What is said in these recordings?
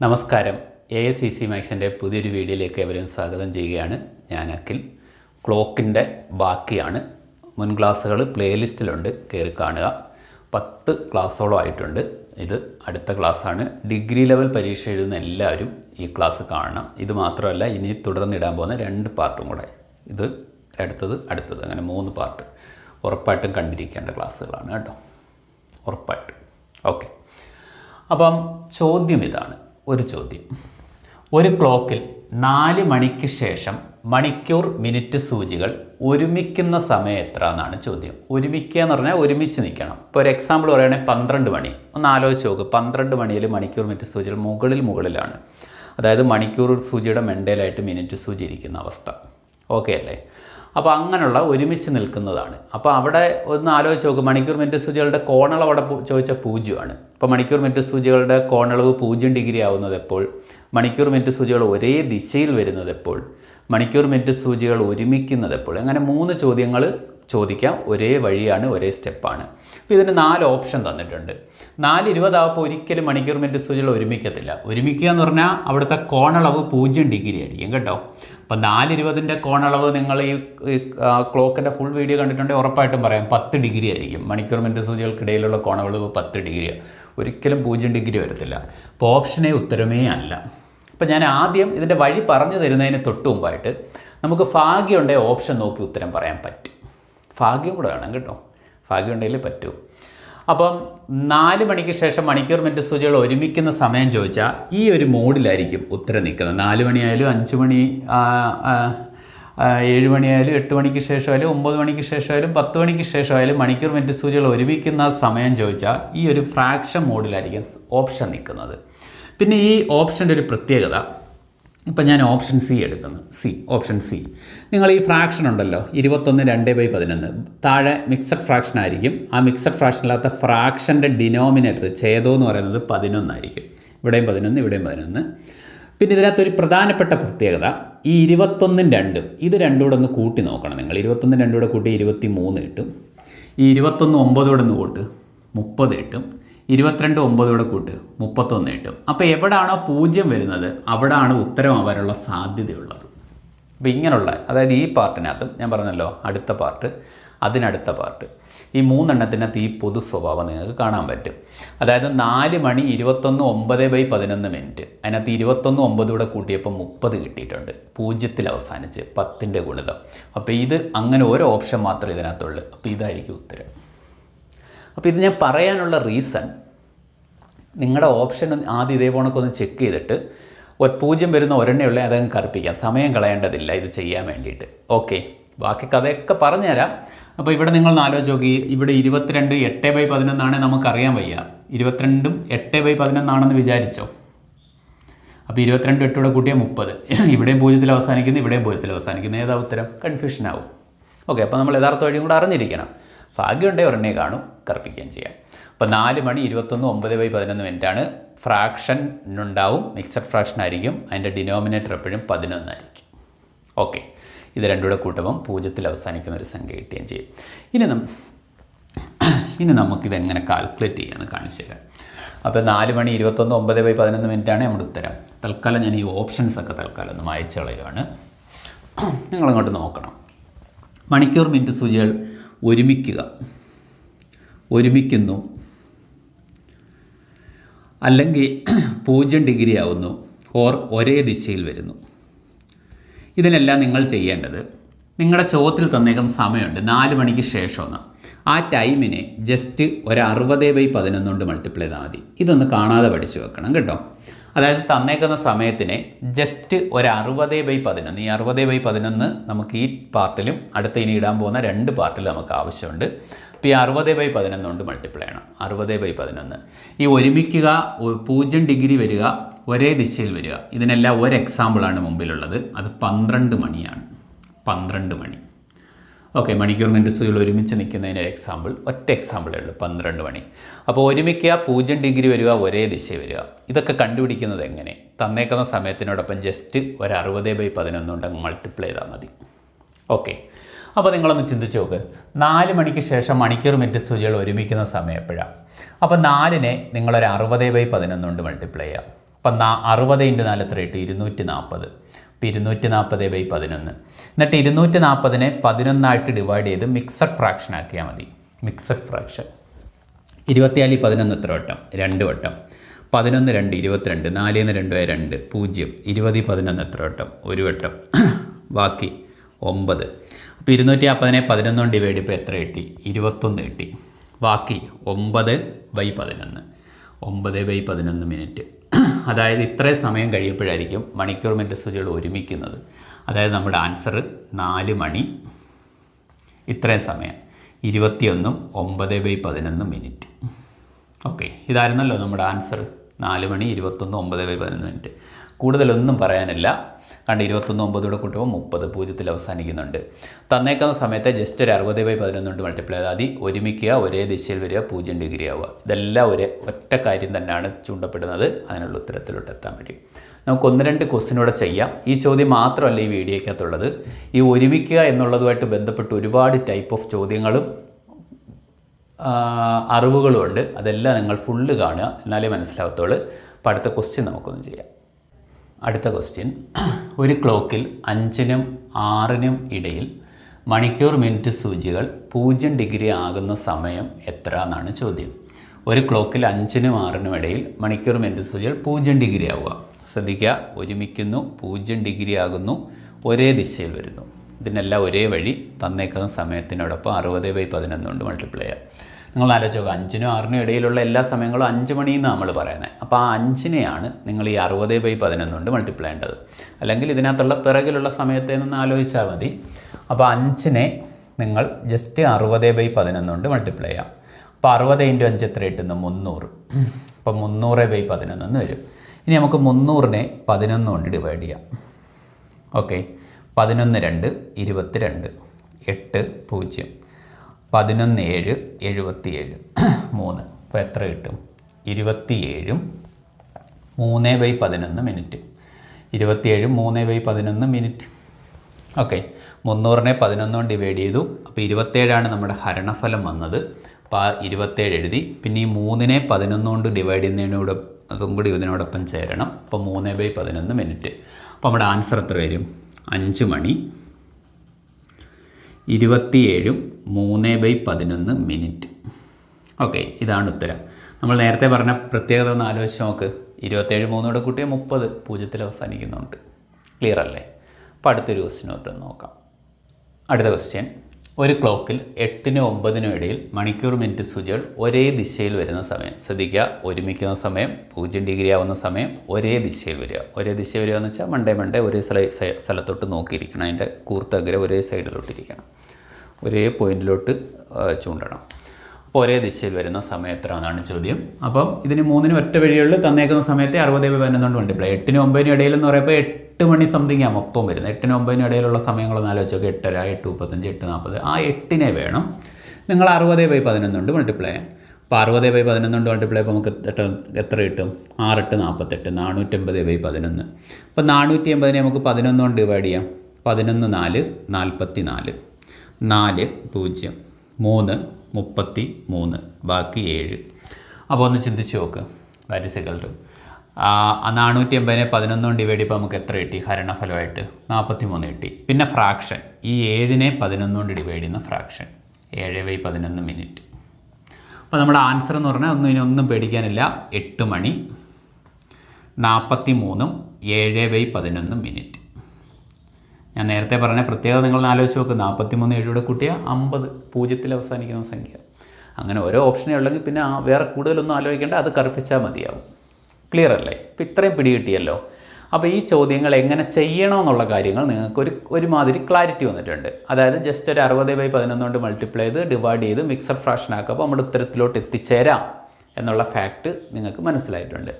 നമസ്കാരം. A S C C മാക്സിന്റെ പുതിയൊരു വീഡിയോയിലേക്ക് എവരും സ്വാഗതം ചെയ്യുകയാണ് ഞാൻ അഖിൽ. ക്ലോക്കിന്റെ ബാക്കിയാണ്. മുൻ ക്ലാസ്സുകൾ പ്ലേലിസ്റ്റിലുണ്ട്. കയറി കാണുക. പത്ത് ക്ലാസ്സോളം ആയിട്ടുണ്ട്. ഇത് അടുത്ത ക്ലാസ്സാണ്. ഡിഗ്രി ലെവൽ പരീക്ഷ എഴുതുന്ന എല്ലാവരും ഈ ക്ലാസ് കാണണം. ഇത് മാത്രമല്ല ഇനി തുടർന്നിടാൻ പോകുന്ന രണ്ട് പാർട്ടും കൂടെ. ഇത് അടുത്തത് അടുത്തത്. അങ്ങനെ മൂന്ന് പാർട്ട്. ഉറപ്പായിട്ടും കണ്ടിരിക്കേണ്ട ക്ലാസ്സുകളാണ് കേട്ടോ. ഉറപ്പായിട്ടും. ഓക്കെ. അപ്പം ചോദ്യം ഇതാണ്. ഒരു ചോദ്യം. ഒരു ക്ലോക്കിൽ നാല് മണിക്ക് ശേഷം മണിക്കൂർ മിനിറ്റ് സൂചികൾ ഒരുമിക്കുന്ന സമയം എത്ര എന്നാണ് ചോദ്യം. ഒരുമിക്കുക എന്ന് പറഞ്ഞാൽ ഒരുമിച്ച് നിൽക്കണം. ഇപ്പോൾ ഒരു എക്സാമ്പിൾ പറയുകയാണെങ്കിൽ പന്ത്രണ്ട് മണി. ഒന്ന് ആലോചിച്ച് നോക്ക്. പന്ത്രണ്ട് മണിയിൽ മണിക്കൂർ മിനിറ്റ് സൂചികൾ മുകളിൽ മുകളിലാണ്. അതായത് മണിക്കൂർ സൂചിയുടെ മെണ്ടയിലായിട്ട് മിനിറ്റ് സൂചി ഇരിക്കുന്ന അവസ്ഥ. ഓക്കെ അല്ലേ? അപ്പോൾ അങ്ങനെയുള്ള ഒരുമിച്ച് നിൽക്കുന്നതാണ്. അപ്പോൾ അവിടെ ഒന്ന് ആലോചിച്ച് നോക്കും മണിക്കൂർ മിനിറ്റ് സൂചികളുടെ കോണളവ് അവിടെ ചോദിച്ച പൂജ്യമാണ്. അപ്പോൾ മണിക്കൂർ മിനിറ്റ് സൂചികളുടെ കോണളവ് പൂജ്യം ഡിഗ്രി ആവുന്നത് എപ്പോൾ മണിക്കൂർ മിനിറ്റ് സൂചികൾ ഒരേ ദിശയിൽ വരുന്നത് എപ്പോൾ മണിക്കൂർ മിനിറ്റ് സൂചികൾ ഒരുമിക്കുന്നത് എപ്പോൾ അങ്ങനെ മൂന്ന് ചോദ്യങ്ങൾ ചോദിക്കാം. ഒരേ വഴിയാണ് ഒരേ സ്റ്റെപ്പാണ്. അപ്പോൾ ഇതിന് നാല് ഓപ്ഷൻ തന്നിട്ടുണ്ട്. നാല് ഇരുപതാകുമ്പോൾ ഒരിക്കലും മണിക്കൂർ മിനിറ്റ് സൂചികൾ ഒരുമിക്കത്തില്ല. ഒരുമിക്കുക എന്ന് പറഞ്ഞാൽ അവിടുത്തെ കോണളവ് പൂജ്യം ഡിഗ്രി ആയിരിക്കും കേട്ടോ? അപ്പം നാലിരുപതിന്റെ കോണളവ് നിങ്ങൾ ഈ ക്ലോക്കിന്റെ ഫുൾ വീഡിയോ കണ്ടിട്ടുണ്ടെങ്കിൽ ഉറപ്പായിട്ടും പറയാം. പത്ത് ഡിഗ്രി ആയിരിക്കും. മണിക്കൂർ മിനിറ്റ് സൂചികൾക്കിടയിലുള്ള കോണളവ് പത്ത് ഡിഗ്രിയാണ് ഒരിക്കലും പൂജ്യം ഡിഗ്രി വരത്തില്ല. അപ്പോൾ ഓപ്ഷനെ ഉത്തരമേ അല്ല. അപ്പം ഞാൻ ആദ്യം ഇതിന്റെ വഴി പറഞ്ഞു തരുന്നതിന് തൊട്ട് മുമ്പായിട്ട് നമുക്ക് ഭാഗ്യമുണ്ടെങ്കിൽ ഓപ്ഷൻ നോക്കി ഉത്തരം പറയാൻ പറ്റും. ഭാഗ്യം കൂടെ വേണം കേട്ടോ. ഭാഗ്യം ഉണ്ടെങ്കിൽ പറ്റൂ. അപ്പം നാല് മണിക്ക് ശേഷം മണിക്കൂർ മിനിറ്റ് സൂചികൾ ഒരുമിക്കുന്ന സമയം ചോദിച്ചാൽ ഈ ഒരു മോഡിലായിരിക്കും ഉത്തരം നിൽക്കുന്നത്. നാല് മണിയായാലും അഞ്ച് മണി ഏഴ് മണിയായാലും എട്ട് മണിക്ക് ശേഷമായാലും ഒമ്പത് മണിക്ക് ശേഷമായാലും പത്ത് മണിക്ക് ശേഷമായാലും മണിക്കൂർ മിനിറ്റ് സൂചികൾ ഒരുമിക്കുന്ന സമയം ചോദിച്ചാൽ ഈ ഒരു ഫ്രാക്ഷൻ മോഡിലായിരിക്കും ഓപ്ഷൻ നിൽക്കുന്നത്. പിന്നെ ഈ ഓപ്ഷന്റെ ഒരു പ്രത്യേകത ഇപ്പം ഞാൻ ഓപ്ഷൻ സി എടുക്കുന്നു. C option C. നിങ്ങൾ ഈ ഫ്രാക്ഷൻ ഉണ്ടല്ലോ ഇരുപത്തൊന്ന് രണ്ട് ബൈ പതിനൊന്ന്. താഴെ മിക്സഡ് ഫ്രാക്ഷൻ ആയിരിക്കും. ആ മിക്സഡ് ഫ്രാക്ഷനില്ലാത്ത ഫ്രാക്ഷന്റെ ഡിനോമിനേറ്റർ ഛേദം എന്ന് പറയുന്നത് പതിനൊന്നായിരിക്കും ഇവിടെയും പതിനൊന്ന് ഇവിടെയും പതിനൊന്ന്. പിന്നെ ഇതിനകത്തൊരു പ്രധാനപ്പെട്ട പ്രത്യേകത ഈ ഇരുപത്തൊന്നും രണ്ടും ഇത് രണ്ടും കൂടെ ഒന്ന് കൂട്ടി നോക്കണം നിങ്ങൾ. ഇരുപത്തൊന്നും രണ്ടും കൂടെ കൂട്ടി ഇരുപത്തി മൂന്ന് കിട്ടും. ഈ ഇരുപത്തൊന്ന് ഒമ്പതോടെ ഒന്ന് കൂട്ട് മുപ്പത് കിട്ടും. ഇരുപത്തിരണ്ട് ഒമ്പതോടെ കൂട്ട് മുപ്പത്തൊന്ന് കിട്ടും അപ്പോൾ എവിടാണോ പൂജ്യം വരുന്നത് അവിടാണ് ഉത്തരം ആവാനുള്ള സാധ്യതയുള്ളത്. അപ്പോൾ ഇങ്ങനെയുള്ള അതായത് ഈ പാർട്ടിനകത്തും ഞാൻ പറഞ്ഞല്ലോ അടുത്ത പാർട്ട് അതിനടുത്ത പാർട്ട് ഈ മൂന്നെണ്ണത്തിനകത്ത് ഈ പൊതു സ്വഭാവം നിങ്ങൾക്ക് കാണാൻ പറ്റും. അതായത് നാല് മണി ഇരുപത്തൊന്ന് ഒമ്പത് ബൈ പതിനൊന്ന് മിനിറ്റ്. അതിനകത്ത് ഇരുപത്തൊന്ന് ഒമ്പത് കൂടെ കൂട്ടിയപ്പോൾ മുപ്പത് കിട്ടിയിട്ടുണ്ട്. പൂജ്യത്തിൽ അവസാനിച്ച് പത്തിന്റെ ഗുണിതം. അപ്പോൾ ഇത് അങ്ങനെ ഒരു ഓപ്ഷൻ മാത്രമേ ഇതിനകത്തുള്ളൂ. അപ്പോൾ ഇതായിരിക്കും ഉത്തരം. അപ്പോൾ ഇത് ഞാൻ പറയാനുള്ള റീസൺ നിങ്ങളുടെ ഓപ്ഷൻ ആദ്യം ഇതേ പോണൊക്കെ ഒന്ന് ചെക്ക് ചെയ്തിട്ട് പൂജ്യം വരുന്ന ഒരെണ്ണയുള്ള അതങ്ങ് കറുപ്പിക്കാം. സമയം കളയേണ്ടതില്ല ഇത് ചെയ്യാൻ വേണ്ടിയിട്ട്. ഓക്കെ ബാക്കി കഥയൊക്കെ പറഞ്ഞുതരാം. അപ്പോൾ ഇവിടെ നിങ്ങൾ ആലോചിച്ച് നോക്കി. ഇവിടെ ഇരുപത്തിരണ്ട് എട്ട് ബൈ പതിനൊന്നാണ് നമുക്കറിയാൻ വയ്യ. ഇരുപത്തിരണ്ടും എട്ട് ബൈ പതിനൊന്നാണെന്ന് വിചാരിച്ചോ? അപ്പോൾ ഇരുപത്തിരണ്ട് എട്ടൂടെ കൂട്ടിയാൽ മുപ്പത്. ഇവിടെയും പൂജ്യത്തിൽ അവസാനിക്കുന്നു ഇവിടെയും പൂജ്യത്തിൽ അവസാനിക്കുന്നു. ഏതാ ഉത്തരം? കൺഫ്യൂഷൻ ആവും. ഓക്കെ അപ്പോൾ നമ്മൾ യഥാർത്ഥ വഴിയും കൂടെ അറിഞ്ഞിരിക്കണം. ഭാഗ്യമുണ്ടെങ്കിൽ ഒരെണ്ണേ കാണും. കറുപ്പിക്കുകയും ചെയ്യാം. അപ്പോൾ നാല് മണി ഇരുപത്തൊന്ന് ഒമ്പത് ബൈ പതിനൊന്ന് മിനിറ്റാണ് ഫ്രാക്ഷൻ ഉണ്ടാവും മിക്സഡ് ഫ്രാക്ഷൻ ആയിരിക്കും. അതിന്റെ ഡിനോമിനേറ്റർ എപ്പോഴും പതിനൊന്നായിരിക്കും ഓക്കെ ഇത് രണ്ടുകൂടെ കൂട്ടുമ്പം പൂജ്യത്തിൽ അവസാനിക്കുന്ന ഒരു സംഖ്യ കിട്ടുകയും ചെയ്യും. ഇനി നം ഇനി നമുക്കിത് എങ്ങനെ കാൽക്കുലേറ്റ് ചെയ്യാന്ന് കാണിച്ചു തരാം. അപ്പോൾ നാല് മണി ഇരുപത്തൊന്ന് ഒമ്പത് ബൈ പതിനൊന്ന് മിനിറ്റാണ് നമ്മുടെ ഉത്തരം. തൽക്കാലം ഞാൻ ഈ ഓപ്ഷൻസ് ഒക്കെ തൽക്കാലം ഒന്ന് മായച്ചു കളയുകയാണ് നിങ്ങളിങ്ങോട്ട് നോക്കണം. മണിക്കൂർ മിനിറ്റ് സൂചികൾ ഒരുമിക്കുക. ഒരുമിക്കുന്നു. അല്ലെങ്കിൽ പൂജ്യം ഡിഗ്രി ആവുന്നു ഓർ ഒരേ ദിശയിൽ വരുന്നു. ഇതിനെല്ലാം നിങ്ങൾ ചെയ്യേണ്ടത് നിങ്ങളുടെ ചോദ്യത്തിൽ തന്നേക്കുന്ന സമയമുണ്ട്. നാല് മണിക്ക് ശേഷമെന്ന് ആ ടൈമിനെ ജസ്റ്റ് ഒരു അറുപത് ബൈ പതിനൊന്ന് കൊണ്ട് മൾട്ടിപ്ലൈ ചെയ്താൽ മതി. ഇതൊന്ന് കാണാതെ പഠിച്ചു വെക്കണം കേട്ടോ. അതായത് തന്നേക്കുന്ന സമയത്തിനെ ജസ്റ്റ് ഒരു അറുപത് ബൈ പതിനൊന്ന്. ഈ അറുപത് ബൈ പതിനൊന്ന് നമുക്ക് ഈ പാർട്ടിലും അടുത്ത ഇനി ഇടാൻ പോകുന്ന രണ്ട് പാർട്ടിലും നമുക്ക് ആവശ്യമുണ്ട്. അപ്പോൾ ഈ അറുപത് ബൈ പതിനൊന്ന് കൊണ്ട് മൾട്ടിപ്ലൈ ചെയ്യണം. അറുപത് ബൈ പതിനൊന്ന്. ഈ ഒരുമിക്കുക പൂജ്യം ഡിഗ്രി വരിക ഒരേ ദിശയിൽ വരിക. ഇതിനെല്ലാം ഒരു എക്സാമ്പിളാണ് മുമ്പിലുള്ളത്. അത് പന്ത്രണ്ട് മണിയാണ്. പന്ത്രണ്ട് മണി. ഓക്കെ മണിക്കൂർ മിനിറ്റ്സുകൾ ഒരുമിച്ച് നിൽക്കുന്നതിന് ഒരു എക്സാമ്പിൾ ഒറ്റ എക്സാമ്പിളേ ഉള്ളൂ പന്ത്രണ്ട് മണി. അപ്പോൾ ഒരുമിക്കുക പൂജ്യം ഡിഗ്രി വരിക ഒരേ ദിശയിൽ വരിക. ഇതൊക്കെ കണ്ടുപിടിക്കുന്നത് എങ്ങനെ? തന്നേക്കുന്ന സമയത്തിനോടൊപ്പം ജസ്റ്റ് ഒരു അറുപത് ബൈ പതിനൊന്ന് കൊണ്ട് അങ്ങ് മൾട്ടിപ്ലൈ ചെയ്താൽ മതി. ഓക്കെ അപ്പോൾ നിങ്ങളൊന്ന് ചിന്തിച്ച് നോക്ക്. നാല് മണിക്ക് ശേഷം മണിക്കൂർ മിനിറ്റ് സൂചികൾ ഒരുമിക്കുന്ന സമയം എപ്പോഴാണ് അപ്പോൾ നാലിനെ നിങ്ങളൊരു അറുപത് ബൈ പതിനൊന്ന് കൊണ്ട് മൾട്ടിപ്ലൈ ചെയ്യാം. അപ്പം നാ അറുപത് ഇന്റു നാല് എത്ര ഇട്ട് ഇരുന്നൂറ്റി നാൽപ്പത് ഇപ്പോൾ ഇരുന്നൂറ്റി നാൽപ്പത് ബൈ പതിനൊന്ന്. എന്നിട്ട് ഇരുന്നൂറ്റി നാൽപ്പതിനെ പതിനൊന്നായിട്ട് ഡിവൈഡ് ചെയ്ത് മിക്സഡ് ഫ്രാക്ഷൻ ആക്കിയാൽ മതി. മിക്സഡ് ഫ്രാക്ഷൻ ഇരുപത്തിനാല് പതിനൊന്ന് എത്ര വട്ടം? രണ്ട് വട്ടം. പതിനൊന്ന് രണ്ട് ഇരുപത്തിരണ്ട്. നാലിൽ നിന്ന് രണ്ട് രണ്ട്. പൂജ്യം. ഇരുപത് പതിനൊന്ന് എത്ര വട്ടം? ഒരു വട്ടം. ബാക്കി ഒമ്പത്. അപ്പോൾ ഇരുന്നൂറ്റി നാൽപ്പതിനെ പതിനൊന്നും ഡിവൈഡ് ചെയ്യുമ്പോൾ എത്ര കിട്ടി? ഇരുപത്തൊന്ന് കിട്ടി. ബാക്കി ഒമ്പത് ബൈ പതിനൊന്ന്. ഒമ്പത് ബൈ പതിനൊന്ന് മിനിറ്റ് അതായത് ഇത്രയും സമയം കഴിയുമ്പോഴായിരിക്കും മണിക്കൂർ മിനിറ്റ് സൂചികൾ ഒരുമിക്കുന്നത്. അതായത് നമ്മുടെ ആൻസർ നാല് മണി ഇത്രയും സമയം. ഇരുപത്തിയൊന്നും ഒമ്പത് ബൈ പതിനൊന്ന് മിനിറ്റ് ഓക്കെ ഇതായിരുന്നല്ലോ നമ്മുടെ ആൻസർ നാല് മണി ഇരുപത്തൊന്ന് ഒമ്പത് ബൈ പതിനൊന്ന് മിനിറ്റ് കൂടുതലൊന്നും പറയാനില്ല. കണ്ട് ഇരുപത്തൊന്ന് ഒമ്പതോടെ കൂട്ടുമ്പോൾ മുപ്പത് പൂജ്യത്തിൽ അവസാനിക്കുന്നുണ്ട്. തന്നേക്കുന്ന സമയത്ത് ജസ്റ്റ് ഒരു അറുപത് ബൈ പതിനൊന്ന് കൊണ്ട് മൾട്ടിപ്ലൈ അതായത് ഒരുമിക്കുക ഒരേ ദിശയിൽ വരിക പൂജ്യം ഡിഗ്രി ആവുക. ഇതെല്ലാം ഒരേ ഒറ്റ കാര്യം തന്നെയാണ് ചൂണ്ടപ്പെടുന്നത്. അതിനുള്ള ഉത്തരത്തിലോട്ട് എത്താൻ വേണ്ടി നമുക്ക് ഒന്ന് രണ്ട് ക്വസ്റ്റിനൂടെ ചെയ്യാം. ഈ ചോദ്യം മാത്രമല്ല ഈ വീഡിയോയ്ക്കകത്തുള്ളത് ഈ ഒരുമിക്കുക എന്നുള്ളതുമായിട്ട് ബന്ധപ്പെട്ട് ഒരുപാട് ടൈപ്പ് ഓഫ് ചോദ്യങ്ങളും അറിവുകളുമുണ്ട്. അതെല്ലാം നിങ്ങൾ ഫുള്ള് കാണുക. എന്നാലേ മനസ്സിലാകത്തുള്ളൂ അപ്പോൾ അടുത്ത ക്വസ്റ്റ്യൻ നമുക്കൊന്ന് ചെയ്യാം. അടുത്ത ക്വസ്റ്റ്യൻ ഒരു ക്ലോക്കിൽ അഞ്ചിനും ആറിനും ഇടയിൽ മണിക്കൂർ മിനിറ്റ് സൂചികൾ പൂജ്യം ഡിഗ്രി ആകുന്ന സമയം എത്ര എന്നാണ് ചോദ്യം. ഒരു ക്ലോക്കിൽ അഞ്ചിനും ആറിനും ഇടയിൽ മണിക്കൂർ മിനിറ്റ് സൂചികൾ പൂജ്യം ഡിഗ്രി ആവുക. ശ്രദ്ധിക്കുക ഒരുമിക്കുന്നു പൂജ്യം ഡിഗ്രി ആകുന്നു ഒരേ ദിശയിൽ വരുന്നു. ഇതിനെല്ലാം ഒരേ വഴി തന്നേക്കുന്ന സമയത്തിനോടൊപ്പം അറുപത് ബൈ പതിനൊന്ന് കൊണ്ട് മൾട്ടിപ്ലൈ ചെയ്യാം. നിങ്ങൾ ആലോചിച്ച് നോക്കുക അഞ്ചിനും ആറിനും ഇടയിലുള്ള എല്ലാ സമയങ്ങളും അഞ്ച് മണിയെന്ന് നമ്മൾ പറയുന്നത് അപ്പോൾ ആ അഞ്ചിനെയാണ് നിങ്ങൾ ഈ അറുപത് ബൈ പതിനൊന്ന് കൊണ്ട് മൾട്ടിപ്ലൈ ചെയ്യേണ്ടത്. അല്ലെങ്കിൽ ഇതിനകത്തുള്ള പിറകിലുള്ള സമയത്തെ നിന്ന് ആലോചിച്ചാൽ മതി. അപ്പോൾ അഞ്ചിനെ നിങ്ങൾ ജസ്റ്റ് അറുപത് ബൈ പതിനൊന്ന് കൊണ്ട് മൾട്ടിപ്ലൈ ചെയ്യാം. അപ്പോൾ അറുപത് ഇന്റു അഞ്ച് എത്ര കിട്ടുന്നു? മുന്നൂറ്. അപ്പോൾ മുന്നൂറ് ബൈ പതിനൊന്ന് എന്ന് വരും. ഇനി നമുക്ക് മുന്നൂറിനെ പതിനൊന്ന് കൊണ്ട് ഡിവൈഡ് ചെയ്യാം. ഓക്കെ പതിനൊന്ന് രണ്ട് ഇരുപത്തി രണ്ട് എട്ട് പൂജ്യം. പതിനൊന്ന് ഏഴ് എഴുപത്തിയേഴ് മൂന്ന്. അപ്പോൾ എത്ര കിട്ടും? ഇരുപത്തിയേഴും മൂന്ന് ബൈ പതിനൊന്ന് മിനിറ്റ്. ഇരുപത്തിയേഴും മൂന്ന് ബൈ പതിനൊന്ന് മിനിറ്റ്. ഓക്കെ. മുന്നൂറിനെ പതിനൊന്ന് കൊണ്ട് ഡിവൈഡ് ചെയ്തു. അപ്പോൾ ഇരുപത്തേഴാണ് നമ്മുടെ ഹരണഫലം വന്നത്. അപ്പോൾ ആ ഇരുപത്തേഴ് എഴുതി. പിന്നെ ഈ മൂന്നിനെ പതിനൊന്ന് കൊണ്ട് ഡിവൈഡ് ചെയ്യുന്നതിനോട് അതും കൂടി ഇതിനോടൊപ്പം ചേരണം. അപ്പോൾ മൂന്ന് ബൈ പതിനൊന്ന് മിനിറ്റ്. അപ്പോൾ നമ്മുടെ ആൻസർ എത്ര വരും? അഞ്ച് മണി. ഇരുപത്തിയേഴും മൂന്ന് ബൈ പതിനൊന്ന് മിനിറ്റ്. ഓക്കെ ഇതാണ് ഉത്തരം. നമ്മൾ നേരത്തെ പറഞ്ഞ പ്രത്യേകത ഒന്ന് ആലോചിച്ച് നോക്ക്. ഇരുപത്തേഴ് മൂന്നോടെ കൂട്ടിയ മുപ്പത് പൂജ്യത്തിൽ അവസാനിക്കുന്നുണ്ട്. ക്ലിയർ അല്ലേ? അപ്പോൾ അടുത്തൊരു ക്വസ്റ്റിനോട്ട് നോക്കാം. അടുത്ത ക്വസ്റ്റ്യൻ ഒരു ക്ലോക്കിൽ എട്ടിനും ഒമ്പതിനും ഇടയിൽ മണിക്കൂർ മിനിറ്റ് സൂചികൾ ഒരേ ദിശയിൽ വരുന്ന സമയം. ശ്രദ്ധിക്കുക ഒരുമിക്കുന്ന സമയം പൂജ്യം ഡിഗ്രി ആവുന്ന സമയം ഒരേ ദിശയിൽ വരിക. ഒരേ ദിശയിൽ വരിക എന്ന് വെച്ചാൽ മണ്ടേ മണ്ടേ ഒരേ സ്ഥല സ്ഥലത്തോട്ട് നോക്കിയിരിക്കണം. അതിന്റെ കൂർത്തഗ്ര ഒരേ സൈഡിലോട്ടിരിക്കണം ഒരേ പോയിന്റിലോട്ട് ചൂണ്ടണം. അപ്പോൾ ഒരേ ദിശയിൽ വരുന്ന സമയം എത്ര എന്നാണ് ചോദ്യം. അപ്പം ഇതിന് മൂന്നിന് ഒറ്റ വഴികളിൽ തന്നേക്കുന്ന സമയത്തെ അറുപത് പതിനൊന്നുകൊണ്ട് മൾട്ടിപ്ലൈ എട്ടിനും ഒമ്പതിനും ഇടയിൽ എന്ന് പറയുമ്പോൾ എട്ട് മണി സംതിങ് ആ മൊത്തം വരുന്നത്. എട്ടിനും ഒമ്പതിനും ഇടയിലുള്ള സമയങ്ങളൊന്ന് ആലോചിച്ച് നോക്കുക എട്ടര എട്ട് മുപ്പത്തഞ്ച് എട്ട് നാൽപ്പത്. ആ എട്ടിനെ വേണം. നിങ്ങൾ അറുപത് ബൈ പതിനൊന്നുകൊണ്ട് മൾട്ടിപ്ലൈ ചെയ്യാൻ. അപ്പോൾ അറുപത് ബൈ പതിനൊന്നുകൊണ്ട് മൾട്ടിപ്ലൈ ചെയ്യുമ്പോൾ നമുക്ക് എത്ര എത്ര കിട്ടും? ആറെട്ട് നാൽപ്പത്തെട്ട്. നാനൂറ്റമ്പത് ബൈ പതിനൊന്ന്. അപ്പോൾ നാനൂറ്റി എൺപതിനെ നമുക്ക് പതിനൊന്നുകൊണ്ട് ഡിവൈഡ് ചെയ്യാം. പതിനൊന്ന് നാല് നാൽപ്പത്തി നാല് നാല് പൂജ്യം മൂന്ന് മുപ്പത്തി മൂന്ന് ബാക്കി ഏഴ്. അപ്പോൾ ഒന്ന് ചിന്തിച്ച് നോക്ക് ദാറ്റ് ഇസ് ഇക്വൽ ടു നാനൂറ്റി എൺപതിനെ പതിനൊന്നും ഡിവൈഡ് ചെയ്യുമ്പോൾ നമുക്ക് എത്ര കിട്ടി? ഹരണഫലമായിട്ട് നാൽപ്പത്തി മൂന്ന് കിട്ടി. പിന്നെ ഫ്രാക്ഷൻ ഈ ഏഴിനെ പതിനൊന്നും ഡിവൈഡ് ചെയ്യുന്ന ഫ്രാക്ഷൻ ഏഴ് ബൈ പതിനൊന്ന് മിനിറ്റ് അപ്പോൾ നമ്മുടെ ആൻസർ എന്ന് പറഞ്ഞാൽ ഒന്നും ഇനി ഒന്നും പേടിക്കാനില്ല. എട്ട് മണി നാൽപ്പത്തി മൂന്നും ഏഴ് ബൈ പതിനൊന്ന് മിനിറ്റ് ഞാൻ നേരത്തെ പറഞ്ഞ പ്രത്യേകത നിങ്ങൾ ആലോചിച്ച് നോക്ക്. നാൽപ്പത്തി മൂന്ന് ഏഴൂടെ കൂട്ടിയ അമ്പത്. പൂജ്യത്തിൽ അവസാനിക്കുന്ന സംഖ്യ. അങ്ങനെ ഓരോ ഓപ്ഷനേ ഉള്ളെങ്കിൽ പിന്നെ വേറെ കൂടുതലൊന്നും ആലോചിക്കേണ്ട അത് കറുപ്പിച്ചാൽ മതിയാവും. ക്ലിയർ അല്ലേ? ഇപ്പം ഇത്രയും പിടികിട്ടിയല്ലോ അപ്പോൾ ഈ ചോദ്യങ്ങൾ എങ്ങനെ ചെയ്യണമെന്നുള്ള കാര്യങ്ങൾ നിങ്ങൾക്ക് ഒരു ഒരുമാതിരി ക്ലാരിറ്റി വന്നിട്ടുണ്ട്. അതായത് ജസ്റ്റ് ഒരു അറുപത് ബൈ പതിനൊന്ന് കൊണ്ട് മൾട്ടിപ്ലൈ ചെയ്ത് ഡിവൈഡ് ചെയ്ത് മിക്സഡ് ഫ്രാക്ഷൻ ആക്കുക അപ്പോൾ നമ്മുടെ ഉത്തരത്തിലോട്ട് എത്തിച്ചേരാം എന്നുള്ള ഫാക്റ്റ് നിങ്ങൾക്ക് മനസ്സിലായിട്ടുണ്ട്.